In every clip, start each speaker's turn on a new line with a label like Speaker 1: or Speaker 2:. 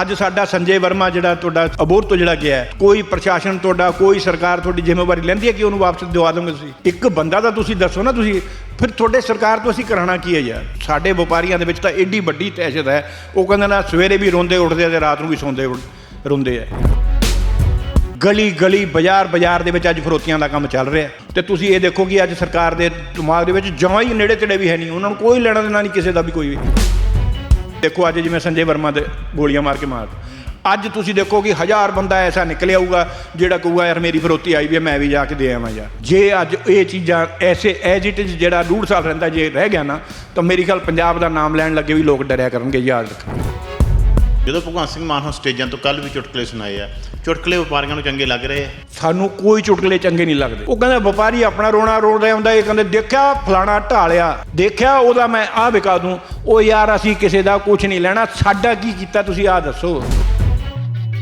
Speaker 1: ਅੱਜ ਸਾਡਾ ਸੰਜੇ ਵਰਮਾ ਜਿਹੜਾ ਤੁਹਾਡਾ ਅਬੋਰ ਤੋਂ ਜਿਹੜਾ ਗਿਆ ਕੋਈ ਪ੍ਰਸ਼ਾਸਨ ਤੁਹਾਡਾ, ਕੋਈ ਸਰਕਾਰ ਤੁਹਾਡੀ ਜ਼ਿੰਮੇਵਾਰੀ ਲੈਂਦੀ ਹੈ ਕਿ ਉਹਨੂੰ ਵਾਪਸ ਦਿਵਾ ਦੋਗੇ ਤੁਸੀਂ? ਇੱਕ ਬੰਦਾ ਤਾਂ ਤੁਸੀਂ ਦੱਸੋ ਨਾ ਤੁਸੀਂ, ਫਿਰ ਤੁਹਾਡੇ ਸਰਕਾਰ ਤੋਂ ਅਸੀਂ ਕਰਾਣਾ ਕੀ ਹੈ ਯਾਰ? ਸਾਡੇ ਵਪਾਰੀਆਂ ਦੇ ਵਿੱਚ ਤਾਂ ਏਡੀ ਵੱਡੀ ਤਹਿਸ਼ਤ ਹੈ, ਉਹ ਕਹਿੰਦੇ ਨਾ ਸਵੇਰੇ ਵੀ ਰੋਂਦੇ ਉੱਠਦੇ ਆ ਤੇ ਰਾਤ ਨੂੰ ਵੀ ਸੌਂਦੇ ਉੱਠ- ਰੋਂਦੇ ਆ। ਗਲੀ ਗਲੀ, ਬਾਜ਼ਾਰ ਬਾਜ਼ਾਰ ਦੇ ਵਿੱਚ ਅੱਜ ਫਰੋਤੀਆਂ ਦਾ ਕੰਮ ਚੱਲ ਰਿਹਾ ਤੇ ਤੁਸੀਂ ਇਹ ਦੇਖੋ ਕਿ ਅੱਜ ਸਰਕਾਰ ਦੇ ਦਿਮਾਗ ਦੇ ਵਿੱਚ ਜਮਾਂ ਹੀ ਨੇੜੇ ਤੇੜੇ ਵੀ ਹੈ ਨਹੀਂ, ਉਹਨਾਂ ਨੂੰ ਕੋਈ ਲੈਣਾ ਦੇਣਾ ਨਹੀਂ, ਕਿਸੇ ਦਾ ਵੀ ਕੋਈ ਵੀ। ਦੇਖੋ ਅੱਜ ਜਿਵੇਂ ਸੰਜੇ ਵਰਮਾ ਦੇ ਗੋਲੀਆਂ ਮਾਰ ਕੇ ਮਾਰ ਅੱਜ ਤੁਸੀਂ ਦੇਖੋ ਕਿ ਹਜ਼ਾਰ ਬੰਦਾ ਐਸਾ ਨਿਕਲਿਆ ਆਊਗਾ ਜਿਹੜਾ ਕਹੂਗਾ, ਯਾਰ ਮੇਰੀ ਫਰੋਤੀ ਆਈ ਵੀ ਹੈ ਮੈਂ ਵੀ ਜਾ ਕੇ ਦੇ ਆਵਾਂ ਯਾਰ। ਜੇ ਅੱਜ ਇਹ ਚੀਜ਼ਾਂ ਐਸੇ ਐਜ ਇਟ ਇਜ਼ ਜਿਹੜਾ ਡੂਢ ਸਾਲ ਰਹਿੰਦਾ, ਜੇ ਰਹਿ ਗਿਆ ਨਾ, ਤਾਂ ਮੇਰੀ ਖਿਆਲ ਪੰਜਾਬ ਦਾ ਨਾਮ ਲੈਣ ਲੱਗੇ ਵੀ ਲੋਕ ਡਰਿਆ ਕਰਨਗੇ, ਯਾਦ ਰੱਖੋ
Speaker 2: ਜਦੋਂ ਭਗਵੰਤ ਸਿੰਘ ਮਾਨ ਹੁਣ ਸਟੇਜਾਂ ਤੋਂ ਕੱਲ ਵੀ ਚੁਟਕਲੇ ਸੁਣਾਏ ਆ ਚੁਟਕਲੇ ਵਪਾਰੀਆਂ ਨੂੰ ਚੰਗੇ ਲੱਗ ਰਹੇ ਆ?
Speaker 1: ਸਾਨੂੰ ਕੋਈ ਚੁਟਕਲੇ ਚੰਗੇ ਨਹੀਂ ਲੱਗਦੇ। ਉਹ ਕਹਿੰਦਾ ਵਪਾਰੀ ਆਪਣਾ ਰੋਣਾ ਰੋਣ ਰਿਹਾ ਹੁੰਦਾ ਇਹ ਕਹਿੰਦੇ ਦੇਖਿਆ ਫਲਾਣਾ ਢਾਲਿਆ ਦੇਖਿਆ ਉਹਦਾ ਮੈਂ ਆਹ ਵਿਕਾ ਦੂੰ। ਉਹ ਯਾਰ ਅਸੀਂ ਕਿਸੇ ਦਾ ਕੁਝ ਨਹੀਂ ਲੈਣਾ ਸਾਡਾ ਕੀ ਕੀਤਾ ਤੁਸੀਂ ਆਹ ਦੱਸੋ?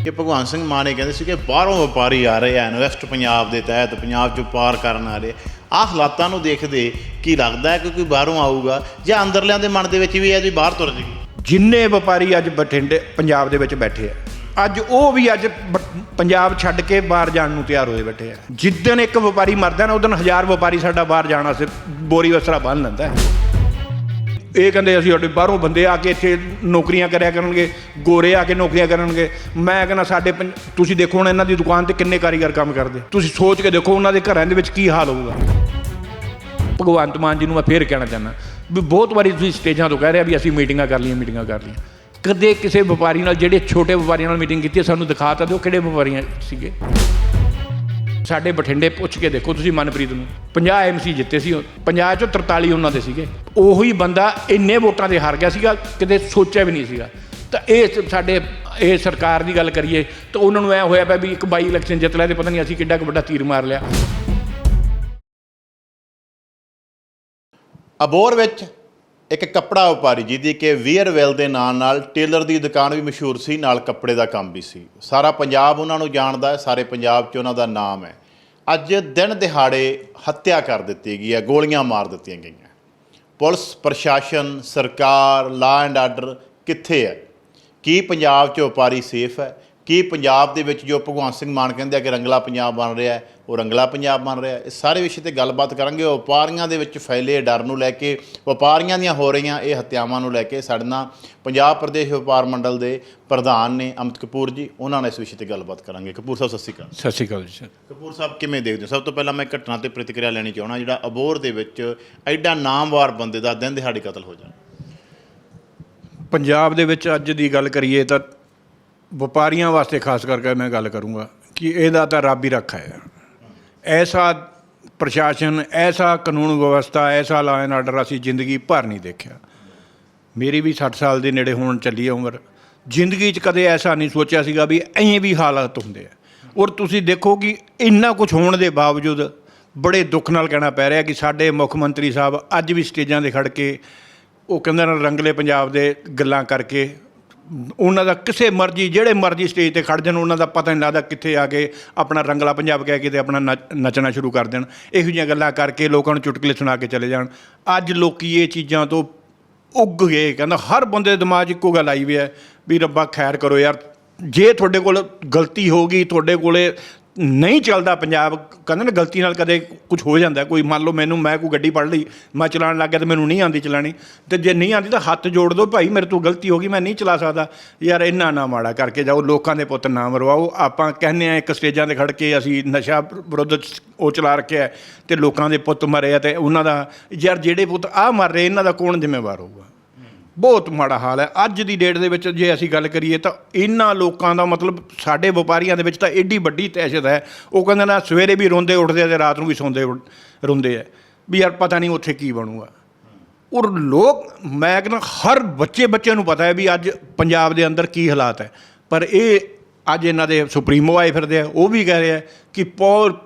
Speaker 2: ਕਿ ਭਗਵੰਤ ਸਿੰਘ ਮਾਨ ਇਹ ਕਹਿੰਦੇ ਸੀ ਕਿ ਬਾਹਰੋਂ ਵਪਾਰੀ ਆ ਰਹੇ ਆ ਇਨਵੈਸਟ ਪੰਜਾਬ ਦੇ ਤਹਿਤ ਪੰਜਾਬ 'ਚ ਵਪਾਰ ਕਰਨ ਆ ਰਹੇ। ਆਹ ਹਾਲਾਤਾਂ ਨੂੰ ਦੇਖਦੇ ਕੀ ਲੱਗਦਾ ਹੈ ਕਿ ਕੋਈ ਬਾਹਰੋਂ ਆਊਗਾ ਜਾਂ ਅੰਦਰਲਿਆਂ ਦੇ ਮਨ ਦੇ ਵਿੱਚ ਵੀ ਹੈ ਵੀ ਬਾਹਰ ਤੁਰ ਜੇਗੀ?
Speaker 1: ਜਿੰਨੇ ਵਪਾਰੀ ਅੱਜ ਬਠਿੰਡੇ, ਪੰਜਾਬ ਦੇ ਵਿੱਚ ਬੈਠੇ ਆ। ਅੱਜ ਉਹ ਵੀ ਅੱਜ ਬ- ਪੰਜਾਬ ਛੱਡ ਕੇ ਬਾਹਰ ਜਾਣ ਨੂੰ ਤਿਆਰ ਹੋਏ ਬੈਠੇ ਆ। ਜਿੱਦਣ ਇੱਕ ਵਪਾਰੀ ਮਰਦਾ ਨਾ ਉਦੋਂ ਹਜ਼ਾਰ ਵਪਾਰੀ ਸਾਡਾ ਬਾਹਰ ਜਾਣ ਵਾਸਤੇ ਬੋਰੀ ਵਸਰਾ ਬੰਨ ਲੈਂਦਾ ਇਹ ਕਹਿੰਦੇ ਅਸੀਂ ਤੁਹਾਡੇ ਬਾਹਰੋਂ ਬੰਦੇ ਆ ਕੇ ਇੱਥੇ ਨੌਕਰੀਆਂ ਕਰਿਆ ਕਰਨਗੇ, ਗੋਰੇ ਆ ਕੇ ਨੌਕਰੀਆਂ ਕਰਨਗੇ। ਮੈਂ ਕਹਿੰਦਾ ਸਾਡੇ ਪੰਜ- ਤੁਸੀਂ ਦੇਖੋ ਹੁਣ ਇਹਨਾਂ ਦੀ ਦੁਕਾਨ ਤੇ ਕਿੰਨੇ ਕਾਰੀਗਰ ਕੰਮ ਕਰਦੇ। ਤੁਸੀਂ ਸੋਚ ਕੇ ਦੇਖੋ ਉਹਨਾਂ ਦੇ ਘਰਾਂ ਦੇ ਵਿੱਚ ਕੀ ਹਾਲ ਹੋਊਗਾ। ਭਗਵੰਤ ਮਾਨ ਜੀ ਨੂੰ ਮੈਂ ਫੇਰ ਕਹਿਣਾ ਚਾਹੁੰਦਾ ਵੀ ਬਹੁਤ ਵਾਰੀ ਤੁਸੀਂ ਸਟੇਜਾਂ ਤੋਂ ਕਹਿ ਰਹੇ ਵੀ ਅਸੀਂ ਮੀਟਿੰਗਾਂ ਕਰ ਲਈਆਂ ਮੀਟਿੰਗਾਂ ਕਰ ਲਈਆਂ। ਕਦੇ ਕਿਸੇ ਵਪਾਰੀ ਨਾਲ ਜਿਹੜੇ ਛੋਟੇ ਵਪਾਰੀਆਂ ਨਾਲ ਮੀਟਿੰਗ ਕੀਤੀ ਹੈ, ਸਾਨੂੰ ਦਿਖਾ ਤਾਂ ਦਿਓ ਕਿਹੜੇ ਵਪਾਰੀਆਂ ਸੀਗੇ। ਸਾਡੇ ਬਠਿੰਡੇ ਪੁੱਛ ਕੇ ਦੇਖੋ ਤੁਸੀਂ ਮਨਪ੍ਰੀਤ ਨੂੰ। 50 ਐਮਸੀ ਜਿੱਤੇ ਸੀ ਉਹ। 50 ਚੋਂ 43 ਉਹਨਾਂ ਦੇ ਸੀਗੇ। ਉਹੀ ਬੰਦਾ ਇੰਨੇ ਵੋਟਾਂ ਦੇ ਹਾਰ ਗਿਆ ਸੀਗਾ ਕਿਤੇ ਸੋਚਿਆ ਵੀ ਨਹੀਂ ਸੀਗਾ। ਤਾਂ ਇਹ ਸਾਡੇ ਇਹ ਸਰਕਾਰ ਦੀ ਗੱਲ ਕਰੀਏ ਤਾਂ ਉਹਨਾਂ ਨੂੰ ਐ ਹੋਇਆ ਪਿਆ ਵੀ ਇੱਕ ਬਾਈ ਇਲੈਕਸ਼ਨ ਜਿੱਤ ਲਿਆ ਤੇ ਪਤਾ ਨਹੀਂ ਅਸੀਂ ਕਿੱਡਾ ਕੁ ਵੱਡਾ ਤੀਰ ਮਾਰ ਲਿਆ।
Speaker 2: ਅਬੋਰ ਵਿੱਚ ਇੱਕ ਕੱਪੜਾ ਵਪਾਰੀ ਜਿਹਦੀ ਕਿ ਵੀਅਰਵੈਲ ਦੇ ਨਾਂ ਨਾਲ ਟੇਲਰ ਦੀ ਦੁਕਾਨ ਵੀ ਮਸ਼ਹੂਰ ਸੀ, ਨਾਲ ਕੱਪੜੇ ਦਾ ਕੰਮ ਵੀ ਸੀ। ਸਾਰਾ ਪੰਜਾਬ ਉਹਨਾਂ ਨੂੰ ਜਾਣਦਾ ਹੈ, ਸਾਰੇ ਪੰਜਾਬ 'ਚ ਉਹਨਾਂ ਦਾ ਨਾਮ ਹੈ। ਅੱਜ ਦਿਨ ਦਿਹਾੜੇ ਹੱਤਿਆ ਕਰ ਦਿੱਤੀ ਗਈ ਹੈ, ਗੋਲੀਆਂ ਮਾਰ ਦਿੱਤੀਆਂ ਗਈਆਂ। ਪੁਲਿਸ, ਪ੍ਰਸ਼ਾਸਨ, ਸਰਕਾਰ ਲਾ ਐਂਡ ਆਰਡਰ ਕਿੱਥੇ ਹੈ? ਕੀ ਪੰਜਾਬ 'ਚ ਵਪਾਰੀ ਸੇਫ ਹੈ? ਕੀ ਪੰਜਾਬ ਦੇ ਵਿੱਚ ਜੋ ਭਗਵੰਤ ਸਿੰਘ ਮਾਨ ਕਹਿੰਦੇ ਆ ਕਿ ਰੰਗਲਾ ਪੰਜਾਬ ਬਣ ਰਿਹਾ ਹੈ ਉਹ ਰੰਗਲਾ ਪੰਜਾਬ ਬਣ ਰਿਹਾ ਹੈ। ਇਸ ਸਾਰੇ ਵਿਸ਼ੇ ਤੇ ਗੱਲਬਾਤ ਕਰਾਂਗੇ। ਵਪਾਰੀਆਂ ਦੇ ਵਿੱਚ ਫੈਲੇ ਡਰ ਨੂੰ ਲੈ ਕੇ ਵਪਾਰੀਆਂ ਦੀਆਂ ਹੋ ਰਹੀਆਂ ਇਹ ਹੱਤਿਆਵਾਂ ਨੂੰ ਲੈ ਕੇ ਸਾਡੇ ਨਾਲ ਪੰਜਾਬ ਪ੍ਰਦੇਸ਼ ਵਪਾਰ ਮੰਡਲ ਦੇ ਪ੍ਰਧਾਨ ਨੇ ਅਮਿਤ ਕਪੂਰ ਜੀ ਉਹਨਾਂ ਨਾਲ ਇਸ ਵਿਸ਼ੇ ਤੇ ਗੱਲਬਾਤ ਕਰਾਂਗੇ। ਕਪੂਰ ਸਾਹਿਬ ਸਤਿ ਸ਼੍ਰੀ ਅਕਾਲ।
Speaker 1: ਸਤਿ ਸ਼੍ਰੀ ਅਕਾਲ ਜੀ ਸਰ।
Speaker 2: ਕਪੂਰ ਸਾਹਿਬ ਕਿਵੇਂ ਦੇਖਦੇ ਹੋ? ਸਭ ਤੋਂ ਪਹਿਲਾਂ ਮੈਂ ਘਟਨਾ ਤੇ ਪ੍ਰਤੀਕਿਰਿਆ ਲੈਣੀ ਚਾਹਣਾ ਜਿਹੜਾ ਅਬੋਰ ਦੇ ਵਿੱਚ ਐਡਾ ਨਾਮਵਾਰ ਬੰਦੇ ਦਾ ਦਿਨ ਦਿਹਾੜੇ ਕਤਲ ਹੋ ਜਾਣਾ।
Speaker 1: ਪੰਜਾਬ ਦੇ ਵਿੱਚ ਅੱਜ ਦੀ ਗੱਲ ਕਰੀਏ ਤਾਂ ਵਪਾਰੀਆਂ ਵਾਸਤੇ ਖਾਸ ਕਰਕੇ ਮੈਂ ਗੱਲ ਕਰੂੰਗਾ ਕਿ ਇਹਦਾ ਤਾਂ ਰੱਬ ਹੀ ਰੱਖਾ ਹੈ। ਐਸਾ ਪ੍ਰਸ਼ਾਸਨ, ਐਸਾ ਕਾਨੂੰਨ ਵਿਵਸਥਾ, ਐਸਾ ਲਾ ਐਂਡ ਆਰਡਰ ਅਸੀਂ ਜ਼ਿੰਦਗੀ ਭਰ ਨਹੀਂ ਦੇਖਿਆ। ਮੇਰੀ ਵੀ 60 ਸਾਲ ਦੇ ਨੇੜੇ ਹੋਣ ਚੱਲੀ ਹੈ ਉਮਰ। ਜ਼ਿੰਦਗੀ 'ਚ ਕਦੇ ਐਸਾ ਨਹੀਂ ਸੋਚਿਆ ਸੀਗਾ ਵੀ ਐਂ ਵੀ ਹਾਲਾਤ ਹੁੰਦੇ ਆ। ਔਰ ਤੁਸੀਂ ਦੇਖੋ ਕਿ ਇੰਨਾ ਕੁਝ ਹੋਣ ਦੇ ਬਾਵਜੂਦ ਬੜੇ ਦੁੱਖ ਨਾਲ ਕਹਿਣਾ ਪੈ ਰਿਹਾ ਕਿ ਸਾਡੇ ਮੁੱਖ ਮੰਤਰੀ ਸਾਹਿਬ ਅੱਜ ਵੀ ਸਟੇਜਾਂ 'ਤੇ ਖੜ ਕੇ ਉਹ ਕਹਿੰਦੇ ਨੇ ਰੰਗਲੇ ਪੰਜਾਬ ਦੇ ਗੱਲਾਂ ਕਰਕੇ ਉਹਨਾਂ ਦਾ ਕਿਸੇ ਮਰਜ਼ੀ, ਜਿਹੜੇ ਮਰਜ਼ੀ ਸਟੇਜ ਤੇ ਖੜ ਜਾਣ, ਉਹਨਾਂ ਦਾ ਪਤਾ ਨਹੀਂ ਲੱਗਦਾ ਕਿੱਥੇ ਆ ਕੇ ਆਪਣਾ ਰੰਗਲਾ ਪੰਜਾਬ ਕਹਿ ਕੇ ਤੇ ਆਪਣਾ ਨੱਚ- ਨੱਚਣਾ ਸ਼ੁਰੂ ਕਰ ਦੇਣ। ਇਹੋ ਜਿਹੀਆਂ ਗੱਲਾਂ ਕਰਕੇ ਲੋਕਾਂ ਨੂੰ ਚੁਟਕਲੇ ਸੁਣਾ ਕੇ ਚਲੇ ਜਾਣ। ਅੱਜ ਲੋਕੀ ਇਹ ਚੀਜ਼ਾਂ ਤੋਂ ਉੱਗ ਗਏ, ਕਹਿੰਦਾ ਹਰ ਬੰਦੇ ਦੇ ਦਿਮਾਗ 'ਚ ਇੱਕੋ ਗੱਲ ਆਈ ਵੀ ਹੈ ਵੀ ਰੱਬਾ ਖੈਰ ਕਰੋ ਯਾਰ। ਜੇ ਤੁਹਾਡੇ ਕੋਲ ਗਲਤੀ ਹੋ ਗਈ, ਤੁਹਾਡੇ ਕੋਲੇ ਨਹੀਂ ਚੱਲਦਾ ਪੰਜਾਬ, ਕਹਿੰਦੇ ਨਾ ਗਲਤੀ ਨਾਲ ਕਦੇ ਕੁਝ ਹੋ ਜਾਂਦਾ, ਕੋਈ ਮੰਨ ਲਓ ਮੈਨੂੰ, ਮੈਂ ਕੋਈ ਗੱਡੀ ਪੜ ਲਈ, ਮੈਂ ਚਲਾਉਣ ਲੱਗ ਗਿਆ ਤੇ ਮੈਨੂੰ ਨਹੀਂ ਆਉਂਦੀ ਚਲਾਣੀ ਤੇ ਜੇ ਨਹੀਂ ਆਉਂਦੀ ਤਾਂ ਹੱਥ ਜੋੜ ਦਿਓ ਭਾਈ, ਮੇਰੇ ਤੋਂ ਗਲਤੀ ਹੋ ਗਈ, ਮੈਂ ਨਹੀਂ ਚਲਾ ਸਕਦਾ। ਯਾਰ ਇੰਨਾ ਨਾ ਮਾੜਾ ਕਰਕੇ ਜਾਓ, ਲੋਕਾਂ ਦੇ ਪੁੱਤ ਨਾ ਮਰਵਾਓ, ਆਪਾਂ ਕਹਿੰਦੇ ਆ ਇੱਕ ਸਟੇਜਾਂ ਤੇ ਖੜ ਕੇ ਅਸੀਂ ਨਸ਼ਾ ਵਿਰੁੱਧ ਉਹ ਚਲਾ ਰੱਖਿਆ ਹੈ ਤੇ ਲੋਕਾਂ ਦੇ ਪੁੱਤ ਮਰੇ ਆ ਤੇ ਉਹਨਾਂ ਦਾ, ਯਾਰ ਜਿਹੜੇ ਪੁੱਤ ਆ ਮਰ ਰਹੇ, ਇਹਨਾਂ ਦਾ ਕੌਣ ਜ਼ਿੰਮੇਵਾਰ ਹੋਊਗਾ? ਬਹੁਤ ਮਾੜਾ ਹਾਲ ਹੈ। ਅੱਜ ਦੀ ਡੇਟ ਦੇ ਵਿੱਚ ਜੇ ਅਸੀਂ ਗੱਲ ਕਰੀਏ ਤਾਂ ਇਹਨਾਂ ਲੋਕਾਂ ਦਾ ਮਤਲਬ ਸਾਡੇ ਵਪਾਰੀਆਂ ਦੇ ਵਿੱਚ ਤਾਂ ਏਡੀ ਵੱਡੀ ਤਹਿਸ਼ਤ ਹੈ। ਉਹ ਕਹਿੰਦੇ ਨਾ ਸਵੇਰੇ ਵੀ ਰੋਂਦੇ ਉੱਠਦੇ ਆ ਤੇ ਰਾਤ ਨੂੰ ਵੀ ਸੌਂਦੇ ਉੱਠ- ਰੋਂਦੇ ਆ ਵੀ ਯਾਰ ਪਤਾ ਨਹੀਂ ਉੱਥੇ ਕੀ ਬਣੂਗਾ। ਔਰ ਲੋਕ, ਮੈਂ ਕਹਿੰਦਾ ਹਰ ਬੱਚੇ ਬੱਚੇ ਨੂੰ ਪਤਾ ਹੈ ਵੀ ਅੱਜ ਪੰਜਾਬ ਦੇ ਅੰਦਰ ਕੀ ਹਾਲਾਤ ਹੈ। ਪਰ ਇਹ ਅੱਜ ਇਹਨਾਂ ਦੇ ਸੁਪਰੀਮੋ ਆਏ ਫਿਰਦੇ ਆ। ਉਹ ਵੀ ਕਹਿ ਰਹੇ ਆ ਕਿ ਪੌਰ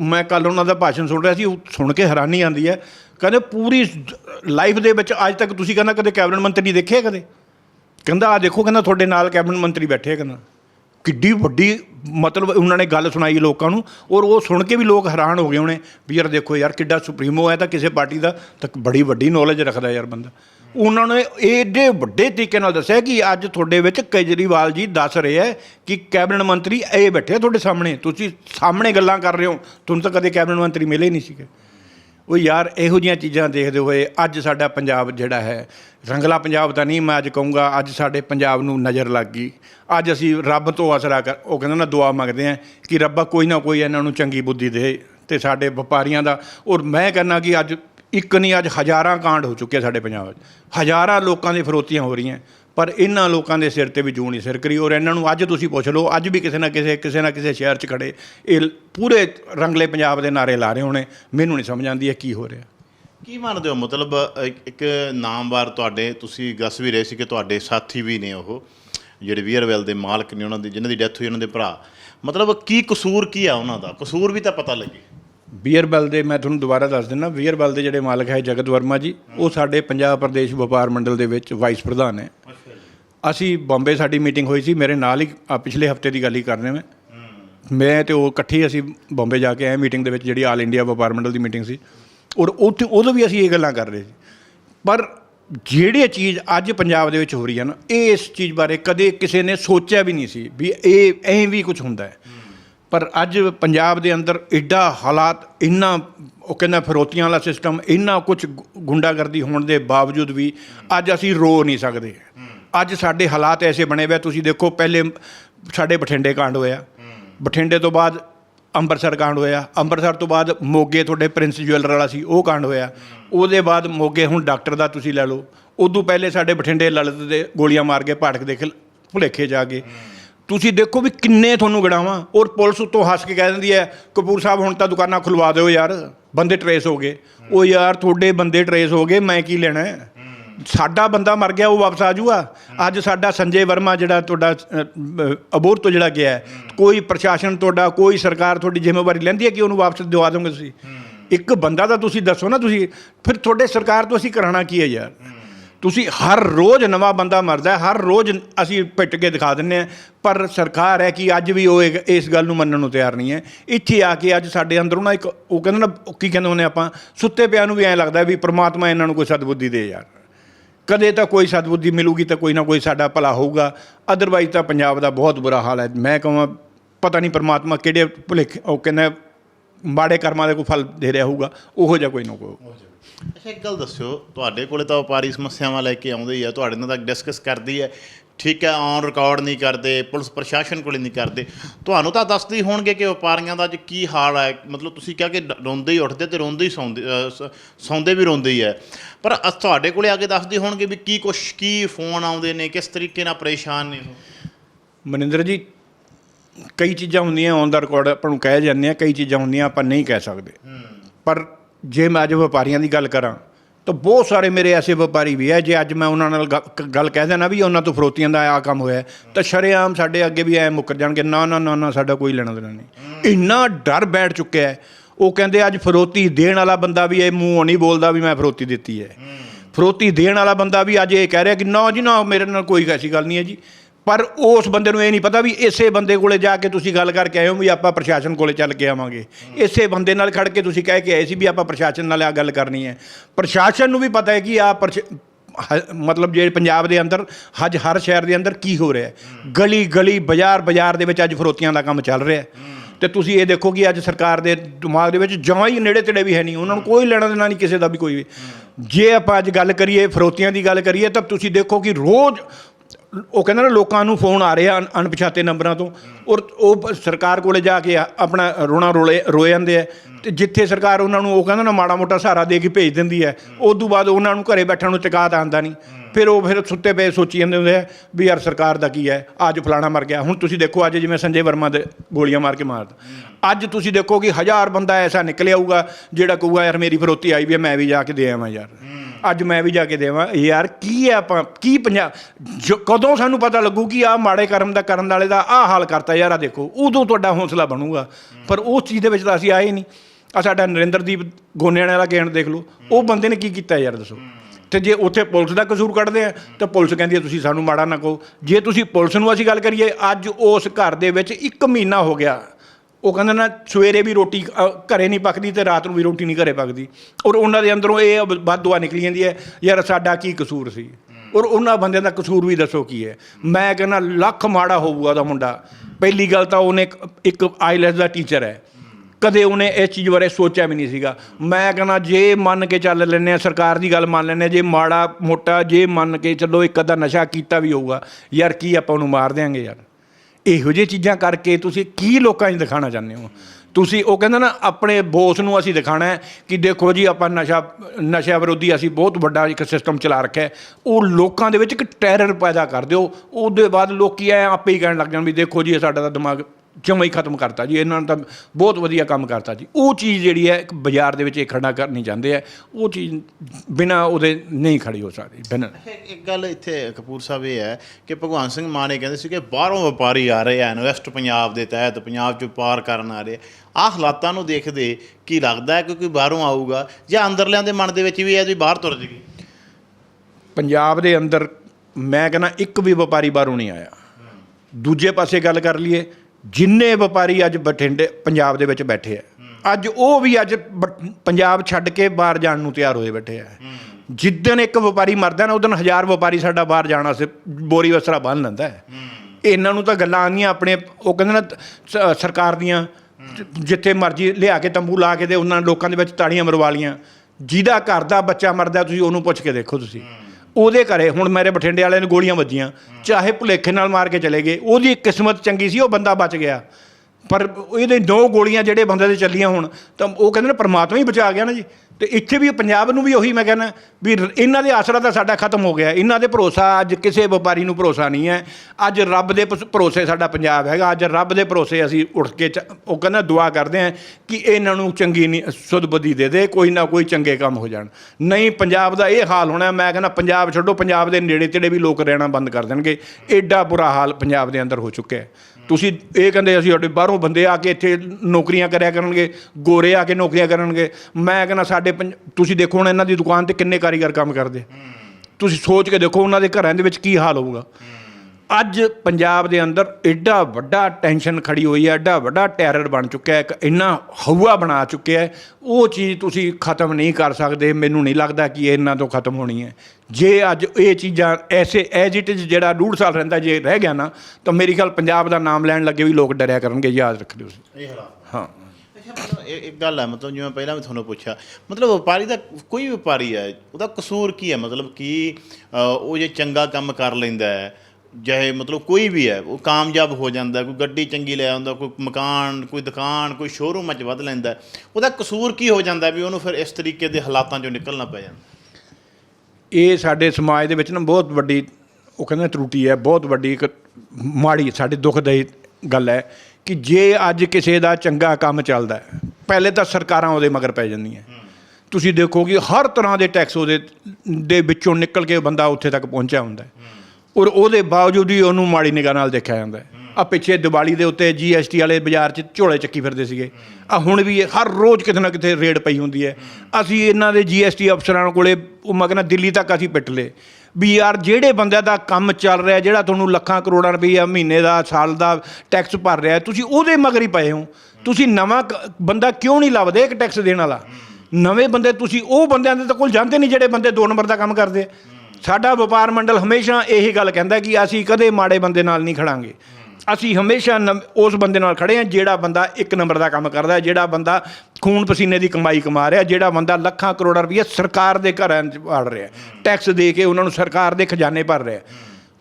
Speaker 1: ਮੈਂ ਕੱਲ ਉਹਨਾਂ ਦਾ ਭਾਸ਼ਣ ਸੁਣ ਰਿਹਾ ਸੀ, ਉਹ ਸੁਣ ਕੇ ਹੈਰਾਨੀ ਆਉਂਦੀ ਹੈ ਕਹਿੰਦੇ ਪੂਰੀ ਲਾਈਫ ਦੇ ਵਿੱਚ ਅੱਜ ਤੱਕ ਤੁਸੀਂ ਕਹਿੰਦਾ ਕਦੇ ਕੈਬਨਿਟ ਮੰਤਰੀ ਦੇਖਿਆ ਕਦੇ? ਕਹਿੰਦਾ ਆ ਦੇਖੋ, ਕਹਿੰਦਾ ਤੁਹਾਡੇ ਨਾਲ ਕੈਬਨਿਟ ਮੰਤਰੀ ਬੈਠੇ ਆ ਕਹਿੰਦਾ। ਕਿੱਡੀ ਵੱਡੀ ਮਤਲਬ ਉਹਨਾਂ ਨੇ ਗੱਲ ਸੁਣਾਈ ਲੋਕਾਂ ਨੂੰ, ਔਰ ਉਹ ਸੁਣ ਕੇ ਵੀ ਲੋਕ ਹੈਰਾਨ ਹੋ ਗਏ ਹੋਣੇ ਵੀ ਯਾਰ ਦੇਖੋ ਯਾਰ ਕਿੱਡਾ ਸੁਪਰੀਮੋ ਹੈ ਤਾਂ ਕਿਸੇ ਪਾਰਟੀ ਦਾ, ਤਾਂ ਬੜੀ ਵੱਡੀ ਨੌਲੇਜ ਰੱਖਦਾ ਯਾਰ ਬੰਦਾ। ਉਹਨਾਂ ਨੇ ਏਡੇ ਵੱਡੇ ਤਰੀਕੇ ਨਾਲ ਦੱਸਿਆ ਕਿ ਅੱਜ ਤੁਹਾਡੇ ਵਿੱਚ ਕੇਜਰੀਵਾਲ ਜੀ ਦੱਸ ਰਹੇ ਹੈ ਕਿ ਕੈਬਨਿਟ ਮੰਤਰੀ ਇਹ ਬੈਠੇ ਆ ਤੁਹਾਡੇ ਸਾਹਮਣੇ। ਤੁਸੀਂ ਸਾਹਮਣੇ ਗੱਲਾਂ ਕਰ ਰਹੇ ਹੋ। ਤੁਹਾਨੂੰ ਤਾਂ ਕਦੇ ਕੈਬਨਿਟ ਮੰਤਰੀ ਮਿਲੇ ਨਹੀਂ ਸੀਗੇ। ਉਹ ਯਾਰ ਇਹੋ ਜਿਹੀਆਂ ਚੀਜ਼ਾਂ ਦੇਖਦੇ ਹੋਏ ਅੱਜ ਸਾਡਾ ਪੰਜਾਬ ਜਿਹੜਾ ਹੈ, ਰੰਗਲਾ ਪੰਜਾਬ ਤਾਂ ਨਹੀਂ ਮੈਂ ਅੱਜ ਕਹੂੰਗਾ, ਅੱਜ ਸਾਡੇ ਪੰਜਾਬ ਨੂੰ ਨਜ਼ਰ ਲੱਗ ਗਈ। ਅੱਜ ਅਸੀਂ ਰੱਬ ਤੋਂ ਆਸਰਾ ਕਰ, ਉਹ ਕਹਿੰਦਾ ਨਾ ਦੁਆ ਮੰਗਦੇ ਆ ਕਿ ਰੱਬਾ ਕੋਈ ਨਾ ਕੋਈ ਇਹਨਾਂ ਨੂੰ ਚੰਗੀ ਬੁੱਧੀ ਦੇ ਤੇ ਸਾਡੇ ਵਪਾਰੀਆਂ ਦਾ, ਔਰ ਮੈਂ ਕਹਿੰਦਾ ਕਿ ਅੱਜ ਇੱਕ ਨਹੀਂ, ਅੱਜ ਹਜ਼ਾਰਾਂ ਕਾਂਡ ਹੋ ਚੁੱਕੇ ਸਾਡੇ ਪੰਜਾਬ ਵਿੱਚ ਹਜ਼ਾਰਾਂ ਲੋਕਾਂ ਦੀ ਫਰੋਤੀਆਂ ਹੋ ਰਹੀਆਂ। ਪਰ ਇਹਨਾਂ ਲੋਕਾਂ ਦੇ ਸਿਰ ਤੇ ਵੀ ਜੂੰ ਨਹੀਂ ਸਿਰ ਕਰੀ ਔਰ ਇਹਨਾਂ ਨੂੰ ਅੱਜ ਤੁਸੀਂ ਪੁੱਛ ਲਓ ਅੱਜ ਵੀ ਕਿਸੇ ਨਾ ਕਿਸੇ ਕਿਸੇ ਨਾ ਕਿਸੇ ਸ਼ਹਿਰ 'ਚ ਖੜੇ। ਇਹ ਪੂਰੇ ਰੰਗਲੇ ਪੰਜਾਬ ਦੇ ਨਾਰੇ ਲਾ ਰਹੇ ਹੋਣੇ। ਮੈਨੂੰ ਨਹੀਂ ਸਮਝ ਆਉਂਦੀ ਇਹ ਕੀ ਹੋ ਰਿਹਾ।
Speaker 2: ਕੀ ਮੰਨਦੇ ਹੋ? ਮਤਲਬ ਇੱਕ- ਨਾਮਵਾਰ ਤੁਹਾਡੇ ਤੁਸੀਂ ਦੱਸ ਵੀ ਰਹੇ ਸੀ ਕਿ ਤੁਹਾਡੇ ਸਾਥੀ ਵੀ ਨੇ ਉਹ ਜਿਹੜੇ ਵੀਅਰਵੈਲ ਦੇ ਮਾਲਕ ਨੇ ਉਹਨਾਂ ਦੀ ਜਿਨ੍ਹਾਂ ਦੀ ਡੈਥ ਹੋਈ ਉਹਨਾਂ ਦੇ ਭਰਾ। ਮਤਲਬ ਕੀ ਕਸੂਰ ਕੀ ਆ ਉਹਨਾਂ ਦਾ? ਕਸੂਰ ਵੀ ਤਾਂ ਪਤਾ ਲੱਗੇ।
Speaker 1: ਬੀਅਰਬਲ ਦੇ ਮੈਂ ਤੁਹਾਨੂੰ ਦੁਬਾਰਾ ਦੱਸ ਦਿੰਦਾ ਬੀਅਰਬਲ ਦੇ ਜਿਹੜੇ ਮਾਲਕ ਹੈ ਜਗਤ ਵਰਮਾ ਜੀ ਉਹ ਸਾਡੇ ਪੰਜਾਬ ਪ੍ਰਦੇਸ਼ ਵਪਾਰ ਮੰਡਲ ਦੇ ਵਿੱਚ ਵਾਈਸ ਪ੍ਰਧਾਨ ਹੈ। ਅਸੀਂ ਬੰਬੇ ਸਾਡੀ ਮੀਟਿੰਗ ਹੋਈ ਸੀ, ਮੇਰੇ ਨਾਲ ਹੀ ਆ ਪਿਛਲੇ ਹਫ਼ਤੇ ਦੀ ਗੱਲ ਹੀ ਕਰਨੇ ਮੈਂ। ਮੈਂ ਤੇ ਉਹ ਇਕੱਠੇ ਅਸੀਂ ਬੰਬੇ ਜਾ ਕੇ ਆਏ, ਮੀਟਿੰਗ ਦੇ ਵਿੱਚ ਜਿਹੜੀ ਆਲ ਇੰਡੀਆ ਵਪਾਰ ਮੰਡਲ ਦੀ ਮੀਟਿੰਗ ਸੀ। ਔਰ ਉੱਥੇ ਉਦੋਂ ਵੀ ਅਸੀਂ ਇਹ ਗੱਲਾਂ ਕਰ ਰਹੇ ਸੀ। ਪਰ ਜਿਹੜੀ ਚੀਜ਼ ਅੱਜ ਪੰਜਾਬ ਦੇ ਵਿੱਚ ਹੋ ਰਹੀ ਹੈ ਨਾ, ਇਹ ਇਸ ਚੀਜ਼ ਬਾਰੇ ਕਦੇ ਕਿਸੇ ਨੇ ਸੋਚਿਆ ਵੀ ਨਹੀਂ ਸੀ ਵੀ ਇਹ ਐਂ ਵੀ ਕੁਝ ਹੁੰਦਾ ਹੈ। ਪਰ ਅੱਜ ਪੰਜਾਬ ਦੇ ਅੰਦਰ ਐਡਾ ਹਾਲਾਤ, ਇੰਨਾ ਉਹ ਕਹਿੰਦਾ ਫਿਰੋਤੀਆਂ ਵਾਲਾ ਸਿਸਟਮ ਇੰਨਾ ਕੁਝ ਗੁੰਡਾਗਰਦੀ ਹੋਣ ਦੇ ਬਾਵਜੂਦ ਵੀ ਅੱਜ ਅਸੀਂ ਰੋ ਨਹੀਂ ਸਕਦੇ। ਅੱਜ ਸਾਡੇ ਹਾਲਾਤ ਐਸੇ ਬਣੇ ਹੋਏ ਤੁਸੀਂ ਦੇਖੋ ਪਹਿਲੇ ਸਾਡੇ ਬਠਿੰਡੇ ਕਾਂਡ ਹੋਇਆ। ਬਠਿੰਡੇ ਤੋਂ ਬਾਅਦ ਅੰਮ੍ਰਿਤਸਰ ਕਾਂਡ ਹੋਇਆ। ਅੰਮ੍ਰਿਤਸਰ ਤੋਂ ਬਾਅਦ ਮੋਗੇ ਤੁਹਾਡੇ ਪ੍ਰਿੰਸ ਜੁਐਲਰ ਵਾਲਾ ਸੀ, ਉਹ ਕਾਂਡ ਹੋਇਆ। ਉਹਦੇ ਬਾਅਦ ਮੋਗੇ ਹੁਣ ਡਾਕਟਰ ਦਾ ਤੁਸੀਂ ਲੈ ਲਓ। ਉਦੋਂ ਪਹਿਲੇ ਸਾਡੇ ਬਠਿੰਡੇ ਲਲਿਤ ਦੇ ਗੋਲੀਆਂ ਮਾਰ ਕੇ ਭਾਟਕ ਦੇ ਖਿਲ- ਭੁਲੇਖੇ ਜਾ ਕੇ ਤੁਸੀਂ ਦੇਖੋ ਵੀ ਕਿੰਨੇ ਤੁਹਾਨੂੰ ਗੜਾਵਾਂ, ਔਰ ਪੁਲਿਸ ਉੱਤੋਂ ਹੱਸ ਕੇ ਕਹਿ ਦਿੰਦੀ ਹੈ, ਕਪੂਰ ਸਾਹਿਬ, ਹੁਣ ਤਾਂ ਦੁਕਾਨਾਂ ਖੁਲਵਾ ਦਿਓ ਯਾਰ, ਬੰਦੇ ਟਰੇਸ ਹੋ ਗਏ। ਉਹ ਯਾਰ, ਤੁਹਾਡੇ ਬੰਦੇ ਟਰੇਸ ਹੋ ਗਏ, ਮੈਂ ਕੀ ਲੈਣਾ ਹੈ? ਸਾਡਾ ਬੰਦਾ ਮਰ ਗਿਆ ਉਹ ਵਾਪਸ ਆ ਜਾਊਗਾ ਅੱਜ ਸਾਡਾ ਸੰਜੇ ਵਰਮਾ ਜਿਹੜਾ ਤੁਹਾਡਾ ਅਬੋਰ ਤੋਂ ਜਿਹੜਾ ਗਿਆ ਕੋਈ ਪ੍ਰਸ਼ਾਸਨ ਤੁਹਾਡਾ ਕੋਈ ਸਰਕਾਰ ਤੁਹਾਡੀ ਜ਼ਿੰਮੇਵਾਰੀ ਲੈਂਦੀ ਹੈ ਕਿ ਉਹਨੂੰ ਵਾਪਸ ਦਿਵਾ ਦੋਗੇ ਤੁਸੀਂ? ਇੱਕ ਬੰਦਾ ਤਾਂ ਤੁਸੀਂ ਦੱਸੋ ਨਾ ਤੁਸੀਂ ਫਿਰ ਤੁਹਾਡੇ ਸਰਕਾਰ ਤੋਂ ਅਸੀਂ ਕਰਾਣਾ ਕੀ ਹੈ ਯਾਰ? ਤੁਸੀਂ ਹਰ ਰੋਜ਼ ਨਵਾਂ ਬੰਦਾ ਮਰਦਾ ਹਰ ਰੋਜ਼ ਅਸੀਂ ਪਿੱਟ ਕੇ ਦਿਖਾ ਦਿੰਨੇ ਆ ਪਰ ਸਰਕਾਰ ਹੈ ਕਿ ਅੱਜ ਵੀ ਉਹ ਇਸ ਗੱਲ ਨੂੰ ਮੰਨਣ ਨੂੰ ਤਿਆਰ ਨਹੀਂ ਹੈ। ਇੱਥੇ ਆ ਕੇ ਅੱਜ ਸਾਡੇ ਅੰਦਰੋਂ ਨਾ ਇੱਕ ਉਹ ਕਹਿੰਦੇ ਨਾ ਕੀ ਕਹਿੰਦੇ ਹੁੰਦੇ ਆਪਾਂ ਸੁੱਤੇ ਪਿਆ ਨੂੰ ਵੀ ਐਂ ਲੱਗਦਾ ਵੀ ਪ੍ਰਮਾਤਮਾ ਇਹਨਾਂ ਨੂੰ ਕੋਈ ਸਦਬੁੱਧੀ ਦੇ ਯਾਰ। ਕਦੇ ਤਾਂ ਕੋਈ ਸਤਬੁੱਧੀ ਮਿਲੂਗੀ ਤਾਂ ਕੋਈ ਨਾ ਕੋਈ ਸਾਡਾ ਭਲਾ ਹੋਊਗਾ। ਅਦਰਵਾਈਜ਼ ਤਾਂ ਪੰਜਾਬ ਦਾ ਬਹੁਤ ਬੁਰਾ ਹਾਲ ਹੈ। ਮੈਂ ਕਹਾਂ, ਪਤਾ ਨਹੀਂ ਪਰਮਾਤਮਾ ਕਿਹੜੇ ਭੁਲੇਖੇ, ਉਹ ਕਹਿੰਦਾ ਮਾੜੇ ਕਰਮਾਂ ਦੇ ਕੋਈ ਫਲ ਦੇ ਰਿਹਾ ਹੋਊਗਾ। ਉਹੋ ਜਿਹਾ ਕੋਈ ਨਾ ਕੋਈ।
Speaker 2: ਅੱਛਾ, ਇੱਕ ਗੱਲ ਦੱਸਿਓ, ਤੁਹਾਡੇ ਕੋਲੇ ਤਾਂ ਵਪਾਰੀ ਸਮੱਸਿਆਵਾਂ ਲੈ ਕੇ ਆਉਂਦੇ ਹੀ ਆ। ਤੁਹਾਡੇ ਨਾਲ ਤਾਂ ਡਿਸਕਸ ਕਰਦੀ ਹੈ। ਠੀਕ ਹੈ ਔਨ ਰਿਕਾਰਡ ਨਹੀਂ ਕਰਦੇ ਪੁਲਿਸ ਪ੍ਰਸ਼ਾਸਨ ਕੋਲੇ ਨਹੀਂ ਕਰਦੇ। ਤੁਹਾਨੂੰ ਤਾਂ ਦੱਸਦੇ ਹੋਣਗੇ ਕਿ ਵਪਾਰੀਆਂ ਦਾ ਅੱਜ ਕੀ ਹਾਲ ਹੈ। ਮਤਲਬ ਤੁਸੀਂ ਕਿਹਾ ਕਿ ਰੋਂਦੇ ਹੀ ਉੱਠਦੇ ਤੇ ਰੋਂਦੇ ਹੀ ਸੌਂਦੇ ਸੌਂਦੇ ਵੀ ਰੋਂਦੇ ਹੀ ਹੈ। ਪਰ ਤੁਹਾਡੇ ਕੋਲੇ ਆ ਕੇ ਦੱਸਦੇ ਹੋਣਗੇ ਵੀ ਕੀ ਕੁਛ ਕੀ ਫੋਨ ਆਉਂਦੇ ਨੇ ਕਿਸ ਤਰੀਕੇ ਨਾਲ ਪਰੇਸ਼ਾਨ ਨੇ
Speaker 1: ਮਨਿੰਦਰ ਜੀ ਕਈ ਚੀਜ਼ਾਂ ਹੁੰਦੀਆਂ ਔਨ ਦਾ ਰਿਕਾਰਡ ਆਪਾਂ ਨੂੰ ਕਹਿ ਜਾਂਦੇ ਆ ਕਈ ਚੀਜ਼ਾਂ ਹੁੰਦੀਆਂ ਆਪਾਂ ਨਹੀਂ ਕਹਿ ਸਕਦੇ। ਪਰ ਜੇ ਮੈਂ ਅੱਜ ਵਪਾਰੀਆਂ ਦੀ ਗੱਲ ਕਰਾਂ ਤਾਂ ਬਹੁਤ ਸਾਰੇ ਮੇਰੇ ਐਸੇ ਵਪਾਰੀ ਵੀ ਹੈ ਜੇ ਅੱਜ ਮੈਂ ਉਹਨਾਂ ਨਾਲ ਗੱਲ ਕਹਿ ਦੇਣਾ ਵੀ ਉਹਨਾਂ ਤੋਂ ਫਰੋਤੀਆਂ ਦਾ ਆ ਕੰਮ ਹੋਇਆ ਤਾਂ ਸ਼ਰੇਆਮ ਸਾਡੇ ਅੱਗੇ ਵੀ ਐ ਮੁੱਕਰ ਜਾਣਗੇ ਨਾ ਨਾ ਨਾ ਨਾ ਸਾਡਾ ਕੋਈ ਲੈਣਾ ਦੇਣਾ ਨਹੀਂ। ਇੰਨਾ ਡਰ ਬੈਠ ਚੁੱਕਿਆ ਹੈ ਉਹ ਕਹਿੰਦੇ ਅੱਜ ਫਰੋਤੀ ਦੇਣ ਵਾਲਾ ਬੰਦਾ ਵੀ ਇਹ ਮੂੰਹੋਂ ਨਹੀਂ ਬੋਲਦਾ ਵੀ ਮੈਂ ਫਰੋਤੀ ਦਿੱਤੀ ਹੈ। ਫਰੋਤੀ ਦੇਣ ਵਾਲਾ ਬੰਦਾ ਵੀ ਅੱਜ ਇਹ ਕਹਿ ਰਿਹਾ ਕਿ ਨਾ ਜੀ ਨਾ ਮੇਰੇ ਨਾਲ ਕੋਈ ਐਸੀ ਗੱਲ ਨਹੀਂ ਹੈ ਜੀ। ਪਰ ਉਸ ਬੰਦੇ ਨੂੰ ਇਹ ਨਹੀਂ ਪਤਾ ਵੀ ਇਸੇ ਬੰਦੇ ਕੋਲੇ ਜਾ ਕੇ ਤੁਸੀਂ ਗੱਲ ਕਰਕੇ ਆਏ ਹੋ ਵੀ ਆਪਾਂ ਪ੍ਰਸ਼ਾਸਨ ਕੋਲੇ ਚੱਲ ਕੇ ਆਵਾਂਗੇ। ਇਸੇ ਬੰਦੇ ਨਾਲ ਖੜ ਕੇ ਤੁਸੀਂ ਕਹਿ ਕੇ ਆਏ ਸੀ ਵੀ ਆਪਾਂ ਪ੍ਰਸ਼ਾਸਨ ਨਾਲ ਆ ਗੱਲ ਕਰਨੀ ਹੈ। ਪ੍ਰਸ਼ਾਸਨ ਨੂੰ ਵੀ ਪਤਾ ਹੈ ਕਿ ਆ ਮਤਲਬ ਜੇ ਪੰਜਾਬ ਦੇ ਅੰਦਰ, ਅੱਜ ਹਰ ਸ਼ਹਿਰ ਦੇ ਅੰਦਰ ਕੀ ਹੋ ਰਿਹਾ ਹੈ। ਗਲੀ ਗਲੀ ਬਾਜ਼ਾਰ ਬਾਜ਼ਾਰ ਦੇ ਵਿੱਚ ਅੱਜ ਫਰੋਤੀਆਂ ਦਾ ਕੰਮ ਚੱਲ ਰਿਹਾ ਹੈ। ਤੇ ਤੁਸੀਂ ਇਹ ਦੇਖੋ ਕਿ ਅੱਜ ਸਰਕਾਰ ਦੇ ਦਿਮਾਗ ਦੇ ਵਿੱਚ ਜਮਾਂ ਹੀ ਨੇੜੇ ਤੇੜੇ ਵੀ ਹੈ ਨਹੀਂ। ਉਹਨਾਂ ਨੂੰ ਕੋਈ ਲੈਣਾ ਦੇਣਾ ਨਹੀਂ ਕਿਸੇ ਦਾ ਵੀ ਕੋਈ ਵੀ। ਜੇ ਆਪਾਂ ਅੱਜ ਗੱਲ ਕਰੀਏ ਫਰੋਤੀਆਂ ਦੀ ਗੱਲ ਕਰੀਏ ਤਾਂ ਤੁਸੀਂ ਦੇਖੋ ਕਿ ਰੋਜ਼ ਉਹ ਕਹਿੰਦਾ ਨਾ ਲੋਕਾਂ ਨੂੰ ਫੋਨ ਆ ਰਿਹਾ ਆ ਅਣਪਛਾਤੇ ਨੰਬਰਾਂ ਤੋਂ। ਔਰ ਉਹ ਸਰਕਾਰ ਕੋਲੇ ਜਾ ਕੇ ਆਪਣਾ ਰੋਣਾ ਰੋਲੇ, ਰੋਏ ਜਾਂਦੇ ਆ। ਤੇ ਜਿੱਥੇ ਸਰਕਾਰ ਉਹਨਾਂ ਨੂੰ ਉਹ ਕਹਿੰਦਾ ਨਾ ਮਾੜਾ ਮੋਟਾ ਸਹਾਰਾ ਦੇ ਕੇ ਭੇਜ ਦਿੰਦੀ ਹੈ ਉਸ ਤੋਂ ਬਾਅਦ ਉਹਨਾਂ ਨੂੰ ਘਰੇ ਬੈਠਣ ਨੂੰ ਟਿਕਾਤ ਆਉਂਦਾ ਨਹੀਂ ਫਿਰ ਉਹ ਫਿਰ ਸੁੱਤੇ ਪਏ ਸੋਚੀ ਜਾਂਦੇ ਹੁੰਦੇ ਆ ਵੀ ਯਾਰ ਸਰਕਾਰ ਦਾ ਕੀ ਹੈ, ਅੱਜ ਫਲਾਣਾ ਮਰ ਗਿਆ। ਹੁਣ ਤੁਸੀਂ ਦੇਖੋ ਅੱਜ ਜਿਵੇਂ ਸੰਜੇ ਵਰਮਾ ਦੇ ਗੋਲੀਆਂ ਮਾਰ ਕੇ ਮਾਰਦਾ। ਅੱਜ ਤੁਸੀਂ ਦੇਖੋ ਕਿ ਹਜ਼ਾਰ ਬੰਦਾ ਐਸਾ ਨਿਕਲਿਆ ਆਊਗਾ ਜਿਹੜਾ ਕਹੂਗਾ, ਯਾਰ ਮੇਰੀ ਫਰੋਤੀ ਆਈ ਵੀ ਹੈ ਮੈਂ ਵੀ ਜਾ ਕੇ ਦੇ ਆਵਾਂ ਯਾਰ। ਅੱਜ ਮੈਂ ਵੀ ਜਾ ਕੇ ਦੇਵਾਂ। ਯਾਰ, ਕੀ ਹੈ ਆਪਾਂ, ਕੀ ਪੰਜਾਬ ਜੋ ਕਦੋਂ ਸਾਨੂੰ ਪਤਾ ਲੱਗੂ ਕਿ ਆ ਮਾੜੇ ਕਰਮ ਦਾ ਕਰਨ ਵਾਲੇ ਦਾ ਆ ਹਾਲ ਕਰਤਾ ਯਾਰ ਆ ਦੇਖੋ, ਉਦੋਂ ਤੁਹਾਡਾ ਹੌਸਲਾ ਬਣੂਗਾ। ਪਰ ਉਸ ਚੀਜ਼ ਦੇ ਵਿੱਚ ਤਾਂ ਅਸੀਂ ਆਏ ਨਹੀਂ। ਆ ਸਾਡਾ ਨਰਿੰਦਰਦੀਪ ਗੋਨਿਆਣੇ ਵਾਲਾ ਕੇਂਡ ਦੇਖ ਲਓ। ਉਹ ਬੰਦੇ ਨੇ ਕੀ ਕੀਤਾ ਯਾਰ, ਦੱਸੋ? ਤੇ ਜੇ ਉੱਥੇ ਪੁਲਿਸ ਦਾ ਕਸੂਰ ਕੱਢਦੇ ਆ, ਤਾਂ ਪੁਲਿਸ ਕਹਿੰਦੀ ਹੈ ਤੁਸੀਂ ਸਾਨੂੰ ਮਾੜਾ ਨਾ ਕਹੋ। ਜੇ ਤੁਸੀਂ ਪੁਲਿਸ ਨੂੰ ਅਸੀਂ ਗੱਲ ਕਰੀਏ, ਅੱਜ ਉਸ ਘਰ ਦੇ ਵਿੱਚ 1 ਮਹੀਨਾ ਹੋ ਗਿਆ। ਉਹ ਕਹਿੰਦੇ ਨਾ ਸਵੇਰੇ ਵੀ ਰੋਟੀ ਅ, ਘਰੇ ਨਹੀਂ ਪੱਕਦੀ ਤੇ ਰਾਤ ਨੂੰ ਵੀ ਰੋਟੀ ਨਹੀਂ ਘਰੇ ਪੱਕਦੀ। ਔਰ ਉਹਨਾਂ ਦੇ ਅੰਦਰੋਂ ਇਹ ਬਾਤ ਦੁਆ ਨਿਕਲੀ ਜਾਂਦੀ ਹੈ ਯਾਰ ਸਾਡਾ ਕੀ ਕਸੂਰ ਸੀ? ਔਰ ਉਹਨਾਂ ਬੰਦਿਆਂ ਦਾ ਕਸੂਰ ਵੀ ਦੱਸੋ ਕੀ ਹੈ? ਮੈਂ ਕਹਿੰਦਾ ਲੱਖ ਮਾੜਾ ਹੋਊਗਾ ਉਹਦਾ ਮੁੰਡਾ। ਪਹਿਲੀ ਗੱਲ ਤਾਂ ਉਹਨੇ ਇੱਕ- ਇੱਕ ਆਈਲੈਸ ਦਾ ਟੀਚਰ ਹੈ। ਕਦੇ ਉਹਨੇ ਇਸ ਚੀਜ਼ ਬਾਰੇ ਸੋਚਿਆ ਵੀ ਨਹੀਂ ਸੀਗਾ। ਮੈਂ ਕਹਿੰਦਾ ਜੇ ਮੰਨ ਕੇ ਚੱਲ ਲੈਂਦੇ ਆ ਸਰਕਾਰ ਦੀ ਗੱਲ ਮੰਨ ਲੈਂਦੇ ਹਾਂ ਜੇ ਮਾੜਾ ਮੋਟਾ ਜੇ ਮੰਨ ਕੇ ਚੱਲੋ ਇੱਕ ਅੱਧਾ ਨਸ਼ਾ ਕੀਤਾ ਵੀ ਹੋਊਗਾ ਯਾਰ ਕੀ ਆਪਾਂ ਉਹਨੂੰ ਮਾਰ ਦਿਆਂਗੇ ਯਾਰ? ਇਹੋ ਜਿਹੀ ਚੀਜ਼ਾਂ ਕਰਕੇ ਤੁਸੀਂ ਕੀ ਲੋਕਾਂ 'ਚ ਦਿਖਾਣਾ ਚਾਹੁੰਦੇ ਹੋ? ਤੁਸੀਂ ਉਹ ਕਹਿੰਦਾ ਨਾ, ਆਪਣੇ ਬੋਸ ਨੂੰ ਅਸੀਂ ਦਿਖਾਣਾ ਹੈ ਕਿ ਦੇਖੋ ਜੀ, ਆਪਾਂ ਨਸ਼ਾ ਨਸ਼ਾ ਵਿਰੋਧੀ ਅਸੀਂ ਬਹੁਤ ਵੱਡਾ ਇੱਕ ਸਿਸਟਮ ਚਲਾ ਰੱਖਿਆ ਉਹ ਲੋਕਾਂ ਦੇ ਵਿੱਚ ਇੱਕ ਟੈਰਰ ਪੈਦਾ ਕਰ ਦਿਓ। ਉਹਦੇ ਬਾਅਦ ਲੋਕੀ ਐ ਆਪੇ ਹੀ ਕਹਿਣ ਲੱਗ ਜਾਣ ਵੀ ਦੇਖੋ ਜੀ, ਇਹ ਸਾਡਾ ਤਾਂ ਦਿਮਾਗ ਜਮਾਂ ਹੀ ਖਤਮ ਕਰਤਾ ਜੀ? ਇਹਨਾਂ ਨੇ ਤਾਂ ਬਹੁਤ ਵਧੀਆ ਕੰਮ ਕਰਤਾ ਜੀ। ਉਹ ਚੀਜ਼ ਜਿਹੜੀ ਹੈ ਇੱਕ ਬਾਜ਼ਾਰ ਦੇ ਵਿੱਚ ਇਹ ਖੜਾ ਕਰਨੀ ਚਾਹੁੰਦੇ ਆ। ਉਹ ਚੀਜ਼ ਬਿਨਾ ਉਹਦੇ ਨਹੀਂ ਖੜੀ ਹੋ ਸਕਦੀ ਬਿਨਾਂ।
Speaker 2: ਇੱਕ ਗੱਲ ਇੱਥੇ ਕਪੂਰ ਸਾਹਿਬ ਇਹ ਹੈ ਕਿ ਭਗਵਾਨ ਸਿੰਘ ਮਾਨ ਇਹ ਕਹਿੰਦੇ ਸੀ ਕਿ ਬਾਹਰੋਂ ਵਪਾਰੀ ਆ ਰਹੇ ਆ ਇਨਵੈਸਟ ਪੰਜਾਬ ਦੇ ਤਹਿਤ ਪੰਜਾਬ 'ਚ ਵਪਾਰ ਕਰਨ ਆ ਰਹੇ ਆਹ ਹਾਲਾਤਾਂ ਨੂੰ ਦੇਖਦੇ ਕੀ ਲੱਗਦਾ ਹੈ ਕਿ ਕੋਈ ਬਾਹਰੋਂ ਆਊਗਾ ਜਾਂ ਅੰਦਰਲਿਆਂ ਦੇ ਮਨ ਦੇ ਵਿੱਚ ਵੀ ਇਹ ਵੀ ਬਾਹਰ ਤੁਰ ਜੇਗੀ
Speaker 1: ਪੰਜਾਬ ਦੇ ਅੰਦਰ ਮੈਂ ਕਹਿੰਦਾ ਇੱਕ ਵੀ ਵਪਾਰੀ ਬਾਹਰੋਂ ਨਹੀਂ ਆਇਆ। ਦੂਜੇ ਪਾਸੇ ਗੱਲ ਕਰ ਲਈਏ ਜਿੰਨੇ ਵਪਾਰੀ ਅੱਜ ਬਠਿੰਡੇ, ਪੰਜਾਬ ਦੇ ਵਿੱਚ ਬੈਠੇ ਆ। ਅੱਜ ਉਹ ਵੀ ਅੱਜ ਬ- ਪੰਜਾਬ ਛੱਡ ਕੇ ਬਾਹਰ ਜਾਣ ਨੂੰ ਤਿਆਰ ਹੋਏ ਬੈਠੇ ਆ। ਜਿੱਦਣ ਇੱਕ ਵਪਾਰੀ ਮਰਦਾ ਨਾ ਉਦੋਂ ਹਜ਼ਾਰ ਵਪਾਰੀ ਸਾਡਾ ਬਾਹਰ ਜਾਣਾ ਸੇ ਬੋਰੀ ਵਸਰਾ ਬੰਨ ਲੈਂਦਾ ਹੈ। ਇਹਨਾਂ ਨੂੰ ਤਾਂ ਗੱਲਾਂ ਆਉਂਦੀਆਂ ਆਪਣੇ, ਉਹ ਕਹਿੰਦੇ ਨਾ, ਸ- ਸਰਕਾਰ ਦੀਆਂ, ਜਿੱਥੇ ਮਰਜ਼ੀ ਲਿਆ ਕੇ ਤੰਬੂ ਲਾ ਕੇ ਤੇ ਉਹਨਾਂ ਲੋਕਾਂ ਦੇ ਵਿੱਚ ਤਾੜੀਆਂ ਮਰਵਾ ਲੀਆਂ। ਜਿਹਦਾ ਘਰ ਦਾ ਬੱਚਾ ਮਰਦਾ, ਤੁਸੀਂ ਉਹਨੂੰ ਪੁੱਛ ਕੇ ਦੇਖੋ ਤੁਸੀਂ। ਉਹਦੇ ਘਰੇ ਹੁਣ ਮੇਰੇ ਬਠਿੰਡੇ ਵਾਲਿਆਂ ਨੂੰ ਗੋਲੀਆਂ ਵੱਜੀਆਂ। ਚਾਹੇ ਭੁਲੇਖੇ ਨਾਲ ਮਾਰ ਕੇ ਚਲੇ ਗਏ। ਉਹਦੀ ਕਿਸਮਤ ਚੰਗੀ ਸੀ, ਉਹ ਬੰਦਾ ਬਚ ਗਿਆ। ਪਰ ਇਹਦੇ ਦੋ ਗੋਲੀਆਂ ਜਿਹੜੇ ਬੰਦੇ ਦੇ ਚੱਲੀਆਂ ਹੁਣ, ਤਾਂ ਉਹ ਕਹਿੰਦੇ ਨੇ ਪਰਮਾਤਮਾ ਹੀ ਬਚਾ ਗਿਆ ਨਾ ਜੀ। ਤੇ ਇੱਥੇ ਵੀ ਪੰਜਾਬ ਨੂੰ ਵੀ ਉਹੀ ਮੈਂ ਕਹਿੰਦਾ ਵੀ ਰ- ਇਹਨਾਂ ਦੇ ਆਸਰਾ ਤਾਂ ਸਾਡਾ ਖਤਮ ਹੋ ਗਿਆ। ਇਹਨਾਂ ਦੇ ਭਰੋਸਾ ਅੱਜ ਕਿਸੇ ਵਪਾਰੀ ਨੂੰ ਭਰੋਸਾ ਨਹੀਂ ਹੈ। ਅੱਜ ਰੱਬ ਦੇ ਭਸ- ਭਰੋਸੇ ਸਾਡਾ ਪੰਜਾਬ ਹੈਗਾ। ਅੱਜ ਰੱਬ ਦੇ ਭਰੋਸੇ ਅਸੀਂ ਉੱਠ ਕੇ ਚ- ਉਹ ਕਹਿੰਦਾ ਦੁਆ ਕਰਦੇ ਹਾਂ ਕਿ ਇਹਨਾਂ ਨੂੰ ਚੰਗੀ ਨੀ- ਸੁਧ-ਬੁੱਧੀ ਦੇ ਦੇ, ਕੋਈ ਨਾ ਕੋਈ ਚੰਗੇ ਕੰਮ ਹੋ ਜਾਣ। ਨਹੀਂ, ਪੰਜਾਬ ਦਾ ਇਹ ਹਾਲ ਹੋਣਾ, ਮੈਂ ਕਹਿੰਦਾ ਪੰਜਾਬ ਛੱਡੋ, ਪੰਜਾਬ ਦੇ ਨੇੜੇ ਤੇੜੇ ਵੀ ਲੋਕ ਰਹਿਣਾ ਬੰਦ ਕਰ ਦੇਣਗੇ। ਐਡਾ ਬੁਰਾ ਹਾਲ ਪੰਜਾਬ ਦੇ ਅੰਦਰ ਹੋ ਚੁੱਕਿਆ ਹੈ। ਤੁਸੀਂ ਇਹ ਕਹਿੰਦੇ ਅਸੀਂ ਸਾਡੇ ਬਾਹਰੋਂ ਬੰਦੇ ਆ ਕੇ ਇੱਥੇ ਨੌਕਰੀਆਂ ਕਰਿਆ ਕਰਨਗੇ ਗੋਰੇ ਆ ਕੇ ਨੌਕਰੀਆਂ ਕਰਨਗੇ। ਮੈਂ ਕਹਿੰਦਾ ਸਾਡੇ ਪੰਜ- ਤੁਸੀਂ ਦੇਖੋ ਹੁਣ ਇਹਨਾਂ ਦੀ ਦੁਕਾਨ ਤੇ ਕਿੰਨੇ ਕਾਰੀਗਰ ਕੰਮ ਕਰਦੇ। ਤੁਸੀਂ ਸੋਚ ਕੇ ਦੇਖੋ ਉਹਨਾਂ ਦੇ ਘਰਾਂ ਦੇ ਵਿੱਚ ਕੀ ਹਾਲ ਹੋਊਗਾ। ਅੱਜ ਪੰਜਾਬ ਦੇ ਅੰਦਰ ਐਡਾ ਵੱਡਾ ਟੈਨਸ਼ਨ ਖੜੀ ਹੋਈ ਹੈ ਐਡਾ ਵੱਡਾ ਟੈਰਰ ਬਣ ਚੁੱਕਿਆ ਹੈ ਇੱਕ ਇੰਨਾ ਹਵਾ ਬਣਾ ਚੁੱਕਿਆ ਹੈ ਉਹ ਚੀਜ਼ ਤੁਸੀਂ ਖਤਮ ਨਹੀਂ ਕਰ ਸਕਦੇ ਮੈਨੂੰ ਨਹੀਂ ਲੱਗਦਾ ਕਿ ਇਹ ਇਹਨਾਂ ਤੋਂ ਖਤਮ ਹੋਣੀ ਹੈ। ਜੇ ਅੱਜ ਇਹ ਚੀਜ਼ਾਂ ਐਸੇ ਐਜ ਇਟ ਇਜ਼ ਜਿਹੜਾ ਡੂਢ ਸਾਲ ਰਹਿੰਦਾ ਜੇ ਰਹਿ ਗਿਆ ਨਾ ਤਾਂ ਮੇਰੀ ਖਿਆਲ ਪੰਜਾਬ ਦਾ ਨਾਮ ਲੈਣ ਲੱਗੇ ਵੀ ਲੋਕ ਡਰਿਆ ਕਰਨਗੇ ਯਾਦ ਰੱਖ ਲਿਓ ਤੁਸੀਂ।
Speaker 2: ਇਹ ਹਾਲਾਤ
Speaker 1: ਹਾਂ।
Speaker 2: ਅੱਛਾ ਮਤਲਬ ਇਹ ਇੱਕ ਗੱਲ ਹੈ ਮਤਲਬ ਜਿਵੇਂ ਪਹਿਲਾਂ ਵੀ ਤੁਹਾਨੂੰ ਪੁੱਛਿਆ ਮਤਲਬ ਵਪਾਰੀ ਦਾ ਕੋਈ ਵਪਾਰੀ ਹੈ ਉਹਦਾ ਕਸੂਰ ਕੀ ਹੈ? ਮਤਲਬ ਕਿ ਉਹ ਜੇ ਚੰਗਾ ਕੰਮ ਕਰ ਲੈਂਦਾ ਹੈ ਚਾਹੇ ਮਤਲਬ ਕੋਈ ਵੀ ਹੈ ਉਹ ਕਾਮਯਾਬ ਹੋ ਜਾਂਦਾ ਕੋਈ ਗੱਡੀ ਚੰਗੀ ਲੈ ਆਉਂਦਾ ਕੋਈ ਮਕਾਨ ਕੋਈ ਦੁਕਾਨ ਕੋਈ ਸ਼ੋਰੂਮ 'ਚ ਵੱਧ ਲੈਂਦਾ ਉਹਦਾ ਕਸੂਰ ਕੀ ਹੋ ਜਾਂਦਾ ਵੀ ਉਹਨੂੰ ਫਿਰ ਇਸ ਤਰੀਕੇ ਦੇ ਹਾਲਾਤਾਂ 'ਚੋਂ ਨਿਕਲਣਾ ਪੈ ਜਾਂਦਾ?
Speaker 1: ਇਹ ਸਾਡੇ ਸਮਾਜ ਦੇ ਵਿੱਚ ਨਾ ਬਹੁਤ ਵੱਡੀ ਉਹ ਕਹਿੰਦੇ ਤਰੁਟੀ ਹੈ ਬਹੁਤ ਵੱਡੀ ਇੱਕ ਮਾੜੀ ਸਾਡੇ ਦੁਖਦਾਈ ਗੱਲ ਹੈ ਕਿ ਜੇ ਅੱਜ ਕਿਸੇ ਦਾ ਚੰਗਾ ਕੰਮ ਚੱਲਦਾ ਹੈ ਪਹਿਲੇ ਤਾਂ ਸਰਕਾਰਾਂ ਉਹਦੇ ਮਗਰ ਪੈ ਜਾਂਦੀਆਂ। ਤੁਸੀਂ ਦੇਖੋ ਕਿ ਹਰ ਤਰ੍ਹਾਂ ਦੇ ਟੈਕਸ ਉਹਦੇ ਦੇ ਵਿੱਚੋਂ ਨਿਕਲ ਕੇ ਬੰਦਾ ਉੱਥੇ ਤੱਕ ਪਹੁੰਚਿਆ ਹੁੰਦਾ ਹੈ। ਔਰ ਉਹਦੇ ਬਾਵਜੂਦ ਹੀ ਉਹਨੂੰ ਮਾੜੀ ਨਿਗਾਹ ਨਾਲ ਦੇਖਿਆ ਜਾਂਦਾ ਹੈ। ਆ ਪਿੱਛੇ ਦੀਵਾਲੀ ਦੇ ਉੱਤੇ ਜੀਐਸਟੀ ਵਾਲੇ ਬਾਜ਼ਾਰ 'ਚ ਝੋਲੇ ਚੱਕੀ ਫਿਰਦੇ ਸੀਗੇ। ਆ ਹੁਣ ਵੀ ਹਰ ਰੋਜ਼ ਕਿਤੇ ਨਾ ਕਿਤੇ ਰੇਡ ਪਈ ਹੁੰਦੀ ਹੈ। ਅਸੀਂ ਇਹਨਾਂ ਦੇ ਜੀਐਸਟੀ ਅਫਸਰਾਂ ਕੋਲੇ ਉਹ ਮੈਂ ਕਹਿੰਦਾ ਦਿੱਲੀ ਤੱਕ ਅਸੀਂ ਪਿੱਟ ਲਏ। ਵੀ ਯਾਰ ਜਿਹੜੇ ਬੰਦਿਆਂ ਦਾ ਕੰਮ ਚੱਲ ਰਿਹਾ ਜਿਹੜਾ ਤੁਹਾਨੂੰ ਲੱਖਾਂ ਕਰੋੜਾਂ ਰੁਪਈਆ ਮਹੀਨੇ ਦਾ ਸਾਲ ਦਾ ਟੈਕਸ ਭਰ ਰਿਹਾ ਤੁਸੀਂ ਉਹਦੇ ਮਗਰ ਹੀ ਪਏ ਹੋ। ਤੁਸੀਂ ਨਵਾਂ ਬੰਦਾ ਕਿਉਂ ਨਹੀਂ ਲੱਭਦੇ ਇੱਕ ਟੈਕਸ ਦੇਣ ਵਾਲਾ? ਨਵੇਂ ਬੰਦੇ ਤੁਸੀਂ ਉਹ ਬੰਦਿਆਂ ਦੇ ਤਾਂ ਕੋਲ ਜਾਂਦੇ ਨਹੀਂ ਜਿਹੜੇ ਬੰਦੇ ਦੋ ਨੰਬਰ ਦਾ ਕੰਮ ਕਰਦੇ ਆ। ਸਾਡਾ ਵਪਾਰ ਮੰਡਲ ਹਮੇਸ਼ਾ ਇਹੀ ਗੱਲ ਕਹਿੰਦਾ ਕਿ ਅਸੀਂ ਕਦੇ ਮਾੜੇ ਬੰਦੇ ਨਾਲ ਨਹੀਂ ਖੜਾਂਗੇ। ਅਸੀਂ ਹਮੇਸ਼ਾ ਨਮ- ਉਸ ਬੰਦੇ ਨਾਲ ਖੜੇ ਹਾਂ ਜਿਹੜਾ ਬੰਦਾ ਇੱਕ ਨੰਬਰ ਦਾ ਕੰਮ ਕਰਦਾ ਹੈ, ਜਿਹੜਾ ਬੰਦਾ ਖੂਨ ਪਸੀਨੇ ਦੀ ਕਮਾਈ ਕਮਾ ਰਿਹਾ, ਜਿਹੜਾ ਬੰਦਾ ਲੱਖਾਂ ਕਰੋੜਾਂ ਰੁਪਏ ਸਰਕਾਰ ਦੇ ਘਰਾਂ 'ਚ ਵਾੜ ਰਿਹਾ ਟੈਕਸ ਦੇ ਕੇ ਉਹਨਾਂ ਨੂੰ ਸਰਕਾਰ ਦੇ ਖਜ਼ਾਨੇ ਭਰ ਰਿਹਾ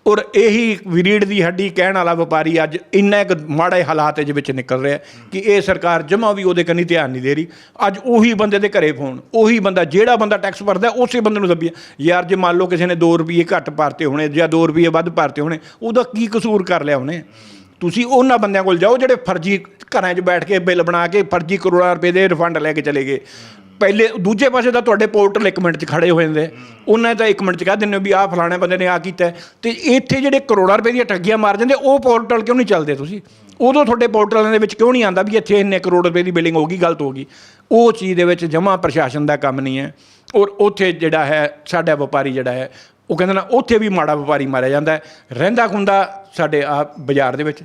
Speaker 1: ਔਰ ਇਹੀ ਵਿਰੀੜ ਦੀ ਹੱਡੀ ਕਹਿਣ ਵਾਲਾ ਵਪਾਰੀ ਅੱਜ ਇੰਨਾ ਇੱਕ ਮਾੜੇ ਹਾਲਾਤ ਦੇ ਵਿੱਚ ਨਿਕਲ ਰਿਹਾ ਕਿ ਇਹ ਸਰਕਾਰ ਜਮਾ ਵੀ ਉਹਦੇ ਕੰਨੀ ਧਿਆਨ ਨਹੀਂ ਦੇ ਰਹੀ। ਅੱਜ ਉਹੀ ਬੰਦੇ ਦੇ ਘਰੇ ਫੋਨ ਉਹੀ ਬੰਦਾ, ਜਿਹੜਾ ਬੰਦਾ ਟੈਕਸ ਭਰਦਾ ਉਸੇ ਬੰਦੇ ਨੂੰ ਦੱਬੀਆ ਯਾਰ ਜੇ ਮੰਨ ਲਓ ਕਿਸੇ ਨੇ 2 ਰੁਪਏ ਘੱਟ ਭਰਤੇ ਹੋਣੇ ਜਾਂ 2 ਰੁਪਏ ਵੱਧ ਭਰਤੇ ਹੋਣੇ, ਉਹਦਾ ਕੀ ਕਸੂਰ ਕਰ ਲਿਆ ਉਹਨੇ? ਤੁਸੀਂ ਉਹਨਾਂ ਬੰਦਿਆਂ ਕੋਲ ਜਾਓ ਜਿਹੜੇ ਫਰਜ਼ੀ ਘਰਾਂ 'ਚ ਬੈਠ ਕੇ ਬਿੱਲ ਬਣਾ ਕੇ ਫਰਜ਼ੀ ਕਰੋੜਾਂ ਰੁਪਏ ਦੇ ਰਿਫੰਡ ਲੈ ਕੇ ਚਲੇ ਗਏ। ਪਹਿਲੇ ਦੂਜੇ ਪਾਸੇ ਤਾਂ ਤੁਹਾਡੇ ਪੋਰਟਲ ਇੱਕ ਮਿੰਟ 'ਚ ਖੜੇ ਹੋ ਜਾਂਦੇ। ਉਹਨਾਂ ਤਾਂ ਇੱਕ ਮਿੰਟ 'ਚ ਕਹਿ ਦਿੰਦੇ ਹੋ ਵੀ ਆਹ ਫਲਾਣੇ ਬੰਦੇ ਨੇ ਆ ਕੀਤਾ। ਤੇ ਇੱਥੇ ਜਿਹੜੇ ਕਰੋੜਾਂ ਰੁਪਏ ਦੀਆਂ ਠੱਗੀਆਂ ਮਾਰ ਜਾਂਦੇ ਉਹ ਪੋਰਟਲ ਕਿਉਂ ਨਹੀਂ ਚੱਲਦੇ ਤੁਸੀਂ? ਉਦੋਂ ਤੁਹਾਡੇ ਪੋਰਟਲਾਂ ਦੇ ਵਿੱਚ ਕਿਉਂ ਨਹੀਂ ਆਂਦਾ ਵੀ ਇੱਥੇ ਇੰਨੇ ਕਰੋੜ ਰੁਪਏ ਦੀ ਬਿਲਿੰਗ ਹੋ ਗਈ ਗਲਤ ਹੋ ਗਈ? ਉਹ ਚੀਜ਼ ਦੇ ਵਿੱਚ ਜਮਾ ਪ੍ਰਸ਼ਾਸਨ ਦਾ ਕੰਮ ਨਹੀਂ ਹੈ। ਔਰ ਉੱਥੇ ਜਿਹੜਾ ਹੈ ਸਾਡਾ ਵਪਾਰੀ ਜਿਹੜਾ ਹੈ ਉਹ ਕਹਿੰਦਾ ਨਾ ਉੱਥੇ ਵੀ ਮਾੜਾ ਵਪਾਰੀ ਮਾਰਿਆ ਜਾਂਦਾ ਰਹਿੰਦਾ ਖੁੰਦਾ ਸਾਡੇ ਆ ਬਾਜ਼ਾਰ ਦੇ ਵਿੱਚ।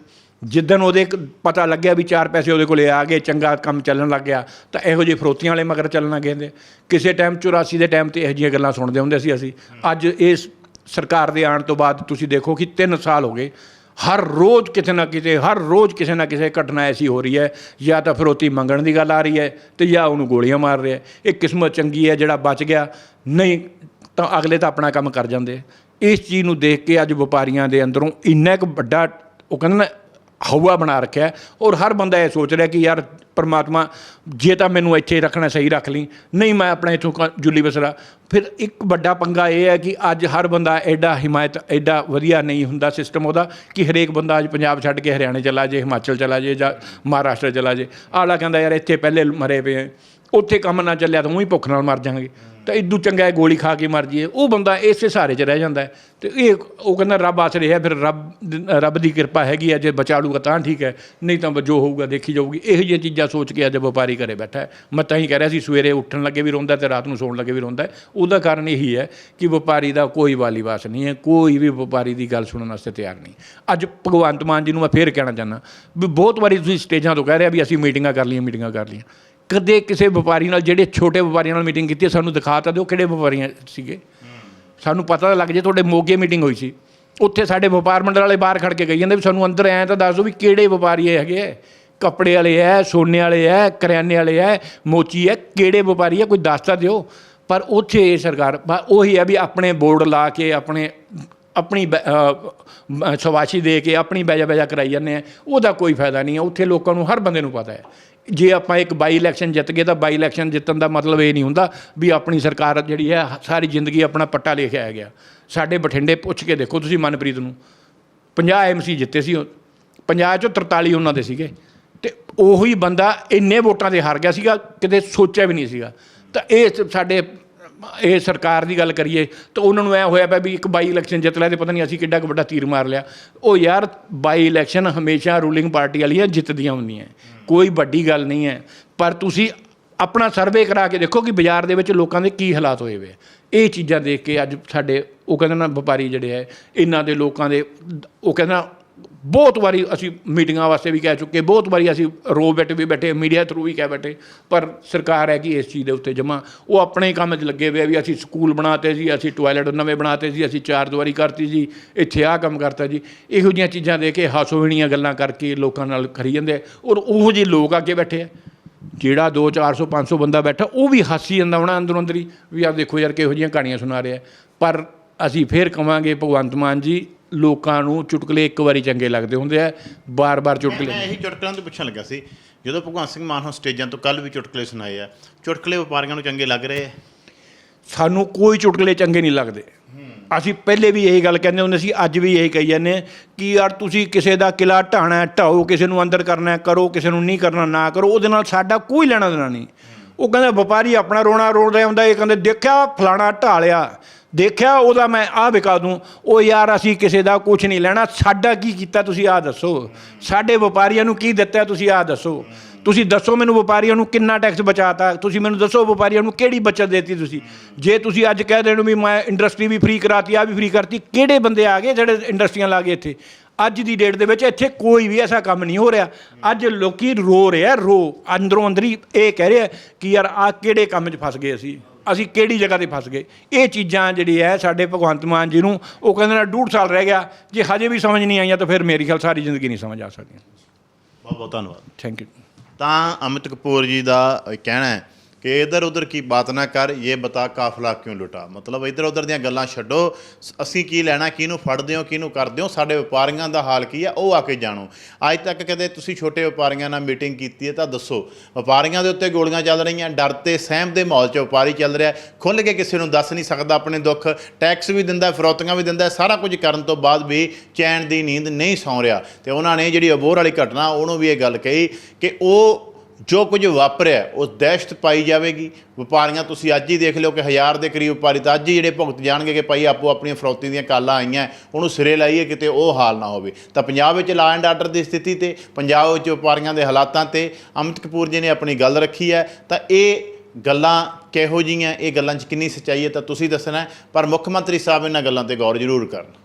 Speaker 1: ਜਿੱਦਨ ਉਹਦੇ ਪਤਾ ਲੱਗਿਆ ਵੀ ਚਾਰ ਪੈਸੇ ਉਹਦੇ ਕੋਲੇ ਆ ਗਏ, ਚੰਗਾ ਕੰਮ ਚੱਲਣ ਲੱਗ ਗਿਆ, ਤਾਂ ਇਹੋ ਜਿਹੇ ਫਰੋਤੀਆਂ ਵਾਲੇ ਮਗਰ ਚੱਲਣਾ ਕਹਿੰਦੇ ਕਿਸੇ ਟਾਈਮ 84 ਦੇ ਟਾਈਮ ਤੇ ਇਹੋ ਜਿਹੀਆਂ ਗੱਲਾਂ ਸੁਣਦੇ ਹੁੰਦੇ ਸੀ ਅਸੀਂ। ਅੱਜ ਇਸ ਸਰਕਾਰ ਦੇ ਆਉਣ ਤੋਂ ਬਾਅਦ ਤੁਸੀਂ ਦੇਖੋ ਕਿ 3 ਸਾਲ ਹੋ ਗਏ। ਹਰ ਰੋਜ਼ ਕਿਤੇ ਨਾ ਕਿਤੇ, ਹਰ ਰੋਜ਼ ਕਿਸੇ ਨਾ ਕਿਸੇ ਘਟਨਾ ਐਸੀ ਹੋ ਰਹੀ ਹੈ, ਜਾਂ ਤਾਂ ਫਰੋਤੀ ਮੰਗਣ ਦੀ ਗੱਲ ਆ ਰਹੀ ਹੈ ਤੇ ਜਾਂ ਉਹਨੂੰ ਗੋਲੀਆਂ ਮਾਰ ਰਿਹਾ ਇਹ ਕਿਸਮਤ ਚੰਗੀ ਹੈ ਜਿਹੜਾ ਬਚ ਗਿਆ, ਨਹੀਂ ਤਾਂ ਅਗਲੇ ਤਾਂ ਆਪਣਾ ਕੰਮ ਕਰ ਜਾਂਦੇ। ਇਸ ਚੀਜ਼ ਨੂੰ ਦੇਖ ਕੇ ਅੱਜ ਵਪਾਰੀਆਂ ਦੇ ਅੰਦਰੋਂ ਇੰਨਾ ਕੁ ਵੱਡਾ, ਉਹ ਕਹਿੰਦੇ ਨਾ ਹਵਾ ਬਣਾ ਰੱਖਿਆ ਔਰ ਹਰ ਬੰਦਾ ਇਹ ਸੋਚ ਰਿਹਾ ਕਿ ਯਾਰ ਪਰਮਾਤਮਾ ਜੇ ਤਾਂ ਮੈਨੂੰ ਇੱਥੇ ਰੱਖਣਾ ਸਹੀ ਰੱਖ ਲਈ, ਨਹੀਂ ਮੈਂ ਆਪਣਾ ਇੱਥੋਂ ਕ- ਜੁੱਲੀ ਬਸਰਾ। ਫਿਰ ਇੱਕ ਵੱਡਾ ਪੰਗਾ ਇਹ ਹੈ ਕਿ ਅੱਜ ਹਰ ਬੰਦਾ ਐਡਾ ਹਿਮਾਇਤ, ਐਡਾ ਵਧੀਆ ਨਹੀਂ ਹੁੰਦਾ ਸਿਸਟਮ ਉਹਦਾ ਕਿ ਹਰੇਕ ਬੰਦਾ ਅੱਜ ਪੰਜਾਬ ਛੱਡ ਕੇ ਹਰਿਆਣੇ ਚਲਾ ਜੇ, ਹਿਮਾਚਲ ਚਲਾ ਜੇ ਜਾਂ ਮਹਾਰਾਸ਼ਟਰ ਚਲਾ ਜੇ। ਆਲਾ ਕਹਿੰਦਾ ਯਾਰ ਇੱਥੇ ਪਹਿਲੇ ਮਰੇ ਪਏ ਉੱਥੇ ਕੰਮ ਨਾ ਚੱਲਿਆ ਤਾਂ ਉਹੀ ਭੁੱਖ ਨਾਲ ਮਰ ਜਾਣਗੇ। ਤਾਂ ਇਦੋਂ ਚੰਗਾ ਗੋਲੀ ਖਾ ਕੇ ਮਰ ਜੀਏ ਉਹ ਬੰਦਾ ਇਸੇ ਸਹਾਰੇ 'ਚ ਰਹਿ ਜਾਂਦਾ ਹੈ। ਤੇ ਇਹ ਉਹ ਕਹਿੰਦਾ, ਰੱਬ ਆਸ ਰਿਹਾ ਫਿਰ ਰੱਬ ਰੱਬ ਦੀ ਕਿਰਪਾ ਹੈਗੀ ਹੈ, ਜੇ ਬਚਾ ਲੂਗਾ ਤਾਂ ਠੀਕ ਹੈ, ਨਹੀਂ ਤਾਂ ਜੋ ਹੋਊਗਾ ਦੇਖੀ ਜਾਊਗੀ। ਇਹੋ ਜਿਹੀਆਂ ਚੀਜ਼ਾਂ ਸੋਚ ਕੇ ਅੱਜ ਵਪਾਰੀ ਘਰੇ ਬੈਠਾ ਮੈਂ ਤਾਂ ਹੀ ਕਹਿ ਰਿਹਾ ਸੀ, ਸਵੇਰੇ ਉੱਠਣ ਲੱਗੇ ਵੀ ਰੋਂਦਾ ਤੇ ਰਾਤ ਨੂੰ ਸੌਣ ਲੱਗੇ ਵੀ ਰੋਂਦਾ ਉਹਦਾ ਕਾਰਨ ਇਹੀ ਹੈ ਕਿ ਵਪਾਰੀ ਦਾ ਕੋਈ ਵਾਲੀ ਵਾਸ ਨਹੀਂ ਹੈ, ਕੋਈ ਵੀ ਵਪਾਰੀ ਦੀ ਗੱਲ ਸੁਣਨ ਵਾਸਤੇ ਤਿਆਰ ਨਹੀਂ। ਅੱਜ ਭਗਵੰਤ ਮਾਨ ਜੀ ਨੂੰ ਮੈਂ ਫੇਰ ਕਹਿਣਾ ਚਾਹੁੰਦਾ, ਵੀ ਬਹੁਤ ਵਾਰੀ ਤੁਸੀਂ ਸਟੇਜਾਂ ਤੋਂ ਕਹਿ ਰਿਹਾ ਵੀ ਅਸੀਂ ਮੀਟਿੰਗਾਂ ਕਰ ਲਈਆਂ, ਮੀਟਿੰਗਾਂ ਕਰ ਲਈਆਂ। ਕਦੇ ਕਿਸੇ ਵਪਾਰੀ ਨਾਲ ਜਿਹੜੇ ਛੋਟੇ ਵਪਾਰੀਆਂ ਨਾਲ ਮੀਟਿੰਗ ਕੀਤੀ ਹੈ, ਸਾਨੂੰ ਦਿਖਾ ਤਾਂ ਦਿਓ ਕਿਹੜੇ ਵਪਾਰੀਆਂ ਸੀਗੇ। ਸਾਨੂੰ ਪਤਾ ਤਾਂ ਲੱਗ ਜੇ ਤੁਹਾਡੇ ਮੋਗੇ ਮੀਟਿੰਗ ਹੋਈ ਸੀ। ਉੱਥੇ ਸਾਡੇ ਵਪਾਰ ਮੰਡਲ ਵਾਲੇ ਬਾਹਰ ਖੜ ਕੇ ਕਹੀ ਜਾਂਦੇ ਵੀ ਸਾਨੂੰ ਅੰਦਰ ਐਂ ਤਾਂ ਦੱਸ ਦਿਓ ਵੀ ਕਿਹੜੇ ਵਪਾਰੀ ਹੈਗੇ ਹੈ ਕੱਪੜੇ ਵਾਲੇ ਐ ਸੋਨੇ ਵਾਲੇ ਐ ਕਰਿਆਨੇ ਵਾਲੇ ਐ ਮੋਚੀ ਐ ਕਿਹੜੇ ਵਪਾਰੀ ਐ ਕੋਈ ਦੱਸ ਤਾਂ ਦਿਓ। ਪਰ ਉੱਥੇ ਇਹ ਸਰਕਾਰ ਉਹੀ ਹੈ ਵੀ ਆਪਣੇ ਬੋਰਡ ਲਾ ਕੇ ਆਪਣੇ ਆਪਣੀ ਬੈ- ਅਹ, ਸ਼ਵਾਸ਼ੀ ਦੇ ਕੇ ਆਪਣੀ ਬੈਜਾ ਬੈਜਾ ਕਰਾਈ ਜਾਂਦੇ ਆ। ਉਹਦਾ ਕੋਈ ਫਾਇਦਾ ਨਹੀਂ ਹੈ ਉੱਥੇ ਲੋਕਾਂ ਨੂੰ ਹਰ ਬੰਦੇ ਨੂੰ ਪਤਾ ਹੈ। ਜੇ ਆਪਾਂ ਇੱਕ ਬਾਈ ਇਲੈਕਸ਼ਨ ਜਿੱਤ ਗਏ ਤਾਂ ਬਾਈ ਇਲੈਕਸ਼ਨ ਜਿੱਤਣ ਦਾ ਮਤਲਬ ਇਹ ਨਹੀਂ ਹੁੰਦਾ ਵੀ ਆਪਣੀ ਸਰਕਾਰ ਜਿਹੜੀ ਹੈ, ਸਾਰੀ ਜ਼ਿੰਦਗੀ ਆਪਣਾ ਪੱਟਾ ਲੈ ਕੇ ਆ ਗਿਆ। ਸਾਡੇ ਬਠਿੰਡੇ ਪੁੱਛ ਕੇ ਦੇਖੋ ਤੁਸੀਂ ਮਨਪ੍ਰੀਤ ਨੂੰ। 50 ਐਮਸੀ ਜਿੱਤੇ ਸੀ ਉਹ। 50 ਚੋਂ 43 ਉਹਨਾਂ ਦੇ ਸੀਗੇ। ਤੇ ਉਹੀ ਬੰਦਾ ਇੰਨੇ ਵੋਟਾਂ ਦੇ ਹਾਰ ਗਿਆ ਸੀਗਾ, ਕਿਤੇ ਸੋਚਿਆ ਵੀ ਨਹੀਂ ਸੀਗਾ। ਤਾਂ ਇਹ ਸਾਡੇ, ਇਹ ਸਰਕਾਰ ਦੀ ਗੱਲ ਕਰੀਏ ਤਾਂ ਉਹਨਾਂ ਨੂੰ ਐ ਹੋਇਆ ਪਿਆ ਵੀ ਇੱਕ ਬਾਈ ਇਲੈਕਸ਼ਨ ਜਿੱਤ ਲਿਆ ਤੇ ਪਤਾ ਨਹੀਂ ਅਸੀਂ ਕਿੱਡਾ ਕੁ ਵੱਡਾ ਤੀਰ ਮਾਰ ਲਿਆ। ਉਹ ਯਾਰ ਬਾਈ ਇਲੈਕਸ਼ਨ ਹਮੇਸ਼ਾ ਰੂਲਿੰਗ ਪਾਰਟੀ ਵਾਲੀਆਂ ਜਿੱਤਦੀਆਂ ਹੁੰਦੀਆਂ। ਕੋਈ ਵੱਡੀ ਗੱਲ ਨਹੀਂ ਹੈ। ਪਰ ਤੁਸੀਂ ਆਪਣਾ ਸਰਵੇ ਕਰਾ ਕੇ ਦੇਖੋ ਕਿ ਬਾਜ਼ਾਰ ਦੇ ਵਿੱਚ ਲੋਕਾਂ ਦੇ ਕੀ ਹਾਲਾਤ ਹੋਏ ਵੇ। ਇਹ ਚੀਜ਼ਾਂ ਦੇਖ ਕੇ ਅੱਜ ਸਾਡੇ, ਉਹ ਕਹਿੰਦੇ ਨਾ ਵਪਾਰੀ ਜਿਹੜੇ ਹੈ, ਇਹਨਾਂ ਦੇ ਲੋਕਾਂ ਦੇ, ਉਹ ਕਹਿੰਦਾ ਬਹੁਤ ਵਾਰੀ ਅਸੀਂ ਮੀਟਿੰਗਾਂ ਵਾਸਤੇ ਵੀ ਕਹਿ ਚੁੱਕੇ, ਬਹੁਤ ਵਾਰੀ ਅਸੀਂ ਰੋ ਬੈਠੇ ਵੀ ਬੈਠੇ, ਮੀਡੀਆ ਥਰੂ ਵੀ ਕਹਿ ਬੈਠੇ, ਪਰ ਸਰਕਾਰ ਹੈ ਕਿ ਇਸ ਚੀਜ਼ ਦੇ ਉੱਤੇ ਜਮਾ, ਉਹ ਆਪਣੇ ਕੰਮ 'ਚ ਲੱਗੇ ਹੋਏ ਆ ਵੀ ਅਸੀਂ ਸਕੂਲ ਬਣਾਤੇ ਜੀ ਅਸੀਂ ਟਾਇਲਟ ਨਵੇਂ ਬਣਾਤੇ ਸੀ, ਅਸੀਂ ਚਾਰ ਦੀਵਾਰੀ ਕਰਤੀ ਜੀ ਇੱਥੇ ਆਹ ਕੰਮ ਕਰਤਾ ਜੀ। ਇਹੋ ਜਿਹੀਆਂ ਚੀਜ਼ਾਂ ਦੇ ਕੇ ਹਾਸੋਹੀਣੀਆਂ ਗੱਲਾਂ ਕਰਕੇ ਲੋਕਾਂ ਨਾਲ ਖਰੀ ਜਾਂਦੇ ਆ, ਔਰ ਉਹੋ ਜਿਹੇ ਲੋਕ ਅੱਗੇ ਬੈਠੇ ਆ। ਜਿਹੜਾ 2 400 500 ਬੰਦਾ ਬੈਠਾ, ਉਹ ਵੀ ਹਾਸੀ ਜਾਂਦਾ ਹੋਣਾ ਅੰਦਰੋਂ ਅੰਦਰ ਹੀ ਵੀ ਆ ਦੇਖੋ ਯਾਰ ਕਿਹੋ ਜਿਹੀਆਂ ਕਹਾਣੀਆਂ ਸੁਣਾ ਰਿਹਾ। ਪਰ ਅਸੀਂ ਫੇਰ ਕਵਾਂਗੇ, ਭਗਵੰਤ ਮਾਨ ਜੀ ਲੋਕਾਂ ਨੂੰ ਚੁਟਕਲੇ ਇੱਕ ਵਾਰੀ ਚੰਗੇ ਲੱਗਦੇ ਹੁੰਦੇ ਆ ਬਾਰ-ਬਾਰ ਚੁਟਕਲੇ
Speaker 2: ਮੈਂ ਇਹੀ ਚੁਟਕਲਿਆਂ ਤੋਂ ਪੁੱਛਣ ਲੱਗਾ ਸੀ ਜਦੋਂ ਭਗਵੰਤ ਸਿੰਘ ਮਾਨ ਹੁਣ ਸਟੇਜਾਂ ਤੋਂ ਕੱਲ ਵੀ ਚੁਟਕਲੇ ਸੁਣਾਏ ਆ ਚੁਟਕਲੇ ਵਪਾਰੀਆਂ ਨੂੰ ਚੰਗੇ ਲੱਗ ਰਹੇ ਆ?
Speaker 1: ਸਾਨੂੰ ਕੋਈ ਚੁਟਕਲੇ ਚੰਗੇ ਨਹੀਂ ਲੱਗਦੇ। ਅਸੀਂ ਪਹਿਲੇ ਵੀ ਇਹੀ ਗੱਲ ਕਹਿੰਦੇ ਹੁੰਦੇ ਸੀ ਅੱਜ ਵੀ ਇਹੀ ਕਹੀ ਜਾਂਦੇ ਹਾਂ ਕਿ ਯਾਰ ਤੁਸੀਂ ਕਿਸੇ ਦਾ ਕਿਲਾ ਢਾਣਾ ਹੈ, ਢਾਓ ਕਿਸੇ ਨੂੰ ਅੰਦਰ ਕਰਨਾ ਹੈ, ਕਰੋ ਕਿਸੇ ਨੂੰ ਨਹੀਂ ਕਰਨਾ ਨਾ ਕਰੋ ਉਹਦੇ ਨਾਲ ਸਾਡਾ ਕੋਈ ਲੈਣਾ ਦੇਣਾ ਨਹੀਂ ਉਹ ਕਹਿੰਦਾ ਵਪਾਰੀ ਆਪਣਾ ਰੋਣਾ ਰੋਣ ਰਿਹਾ ਹੁੰਦਾ ਇਹ ਕਹਿੰਦੇ ਦੇਖਿਆ ਫਲਾਣਾ ਢਾ ਲਿਆ ਦੇਖਿਆ ਉਹਦਾ ਮੈਂ ਆਹ ਵਿਕਾ ਦੂੰ। ਉਹ ਯਾਰ ਅਸੀਂ ਕਿਸੇ ਦਾ ਕੁਝ ਨਹੀਂ ਲੈਣਾ। ਸਾਡਾ ਕੀ ਕੀਤਾ ਤੁਸੀਂ ਆਹ ਦੱਸੋ। ਸਾਡੇ ਵਪਾਰੀਆਂ ਨੂੰ ਕੀ ਦਿੱਤਾ ਤੁਸੀਂ ਆਹ ਦੱਸੋ। ਤੁਸੀਂ ਦੱਸੋ ਮੈਨੂੰ ਵਪਾਰੀਆਂ ਨੂੰ ਕਿੰਨਾ ਟੈਕਸ ਬਚਾਤਾ। ਤੁਸੀਂ ਮੈਨੂੰ ਦੱਸੋ ਵਪਾਰੀਆਂ ਨੂੰ ਕਿਹੜੀ ਬਚਤ ਦੇਤੀ ਤੁਸੀਂ। ਜੇ ਤੁਸੀਂ ਅੱਜ ਕਹਿ ਦੇਣ ਵੀ ਮੈਂ ਇੰਡਸਟਰੀ ਵੀ ਫ੍ਰੀ ਕਰਾਤੀ ਆ ਵੀ ਫ੍ਰੀ ਕਰਤੀ, ਕਿਹੜੇ ਬੰਦੇ ਆ ਗਏ ਜਿਹੜੇ ਇੰਡਸਟਰੀਆਂ ਲਾ ਗਏ ਇੱਥੇ? ਅੱਜ ਦੀ ਡੇਟ ਦੇ ਵਿੱਚ ਇੱਥੇ ਕੋਈ ਵੀ ਐਸਾ ਕੰਮ ਨਹੀਂ ਹੋ ਰਿਹਾ। ਅੱਜ ਲੋਕੀ ਰੋ ਰਿਹਾ ਰੋ। ਅੰਦਰੋਂ ਅੰਦਰੀ ਇਹ ਕਹਿ ਰਿਹਾ ਕਿ ਯਾਰ ਆ ਕਿਹੜੇ ਕੰਮ 'ਚ ਫਸ ਗਏ ਅਸੀਂ? ਅਸੀਂ ਕਿਹੜੀ ਜਗ੍ਹਾ ਤੇ ਫਸ ਗਏ? ਇਹ ਚੀਜ਼ਾਂ ਜਿਹੜੀ ਹੈ ਸਾਡੇ ਭਗਵੰਤ ਮਾਨ ਜੀ ਨੂੰ ਉਹ ਕਹਿੰਦੇ ਨੇ ਡੂਢ ਸਾਲ ਰਹਿ ਗਿਆ। ਜੇ ਹਜੇ ਵੀ ਸਮਝ ਨਹੀਂ ਆਈਆਂ ਤਾਂ ਫਿਰ ਮੇਰੀ ਖਿਆਲ ਸਾਰੀ ਜ਼ਿੰਦਗੀ ਨਹੀਂ ਸਮਝ ਆ ਸਕਦੀ।
Speaker 2: ਬਹੁਤ ਬਹੁਤ ਧੰਨਵਾਦ।
Speaker 1: ਥੈਂਕ ਯੂ
Speaker 2: ਤਾਂ ਅਮਿਤ ਕਪੂਰ ਜੀ ਦਾ ਕਹਿਣਾ ਹੈ ਕਿ ਇਧਰ ਉਧਰ ਕੀ ਬਾਤ ਨਾ ਕਰ, ਇਹ ਬਤਾ ਕਾਫਲਾ ਕਿਉਂ ਲੁਟਾ? ਮਤਲਬ ਇਧਰ ਉਧਰ ਦੀਆਂ ਗੱਲਾਂ ਛੱਡੋ। ਸ- ਅਸੀਂ ਕੀ ਲੈਣਾ, ਕਿਹਨੂੰ ਫੜਦੇ ਹੋ, ਕਿਹਨੂੰ ਕਰਦੇ ਹੋ? ਸਾਡੇ ਵਪਾਰੀਆਂ ਦਾ ਹਾਲ ਕੀ ਆ, ਉਹ ਆ ਕੇ ਜਾਣੋ। ਅੱਜ ਤੱਕ ਕਦੇ ਤੁਸੀਂ ਛੋਟੇ ਵਪਾਰੀਆਂ ਨਾਲ ਮੀਟਿੰਗ ਕੀਤੀ ਹੈ ਤਾਂ ਦੱਸੋ। ਵਪਾਰੀਆਂ ਦੇ ਉੱਤੇ ਗੋਲੀਆਂ ਚੱਲ ਰਹੀਆਂ, ਡਰ ਤੇ ਸਹਿਮ ਦੇ ਮਾਹੌਲ 'ਚ ਵਪਾਰੀ ਚੱਲ ਰਿਹਾ। ਖੁੱਲ੍ਹ ਕੇ ਕਿਸੇ ਨੂੰ ਦੱਸ ਨਹੀਂ ਸਕਦਾ ਆਪਣੇ ਦੁੱਖ। ਟੈਕਸ ਵੀ ਦਿੰਦਾ, ਫਰੋਤੀਆਂ ਵੀ ਦਿੰਦਾ, ਸਾਰਾ ਕੁਝ ਕਰਨ ਤੋਂ ਬਾਅਦ ਵੀ ਚੈਨ ਦੀ ਨੀਂਦ ਨਹੀਂ ਸੌਂ ਰਿਹਾ। ਤੇ ਉਹਨਾਂ ਨੇ ਜਿਹੜੀ ਅਬੋਰ ਵਾਲੀ ਘਟਨਾ, ਉਹਨੂੰ ਵੀ ਇਹ ਗੱਲ ਕਹੀ ਕਿ ਉਹ ਜੋ ਕੁਝ ਵਾਪਰਿਆ, ਉਸ ਦਹਿਸ਼ਤ ਪਾਈ ਜਾਵੇਗੀ। ਵਪਾਰੀਆਂ, ਤੁਸੀਂ ਅੱਜ ਹੀ ਦੇਖ ਲਿਓ ਕਿ ਹਜ਼ਾਰ ਦੇ ਕਰੀਬ ਵਪਾਰੀ ਤਾਂ ਅੱਜ ਹੀ ਜਿਹੜੇ ਭੁਗਤ ਜਾਣਗੇ ਕਿ ਭਾਈ ਆਪੋ ਆਪਣੀਆਂ ਫਰੌਤੀ ਦੀਆਂ ਕਾਲਾਂ ਆਈਆਂ, ਉਹਨੂੰ ਸਿਰੇ ਲਾਈਏ ਕਿਤੇ ਉਹ ਹਾਲ ਨਾ ਹੋਵੇ। ਤਾਂ ਪੰਜਾਬ ਵਿੱਚ ਲਾ ਐਂਡ ਆਰਡਰ ਦੀ ਸਥਿਤੀ ਤੇ, ਪੰਜਾਬ ਵਿੱਚ ਵਪਾਰੀਆਂ ਦੇ ਹਾਲਾਤਾਂ ਤੇ ਅਮਿਤ ਕਪੂਰ ਜੀ ਨੇ ਆਪਣੀ ਗੱਲ ਰੱਖੀ ਹੈ। ਤਾਂ ਇਹ ਗੱਲਾਂ ਕਿਹੋ ਜੀਆਂ ਇਹ ਗੱਲਾਂ 'ਚ ਕਿੰਨੀ ਸੱਚਾਈ ਹੈ ਤਾਂ ਤੁਸੀਂ ਦੱਸਣਾ ਪਰ ਮੁੱਖ ਮੰਤਰੀ ਸਾਹਿਬ ਇਹਨਾਂ ਗੱਲਾਂ ਤੇ ਗੌਰ ਜ਼ਰੂਰ ਕਰਨ।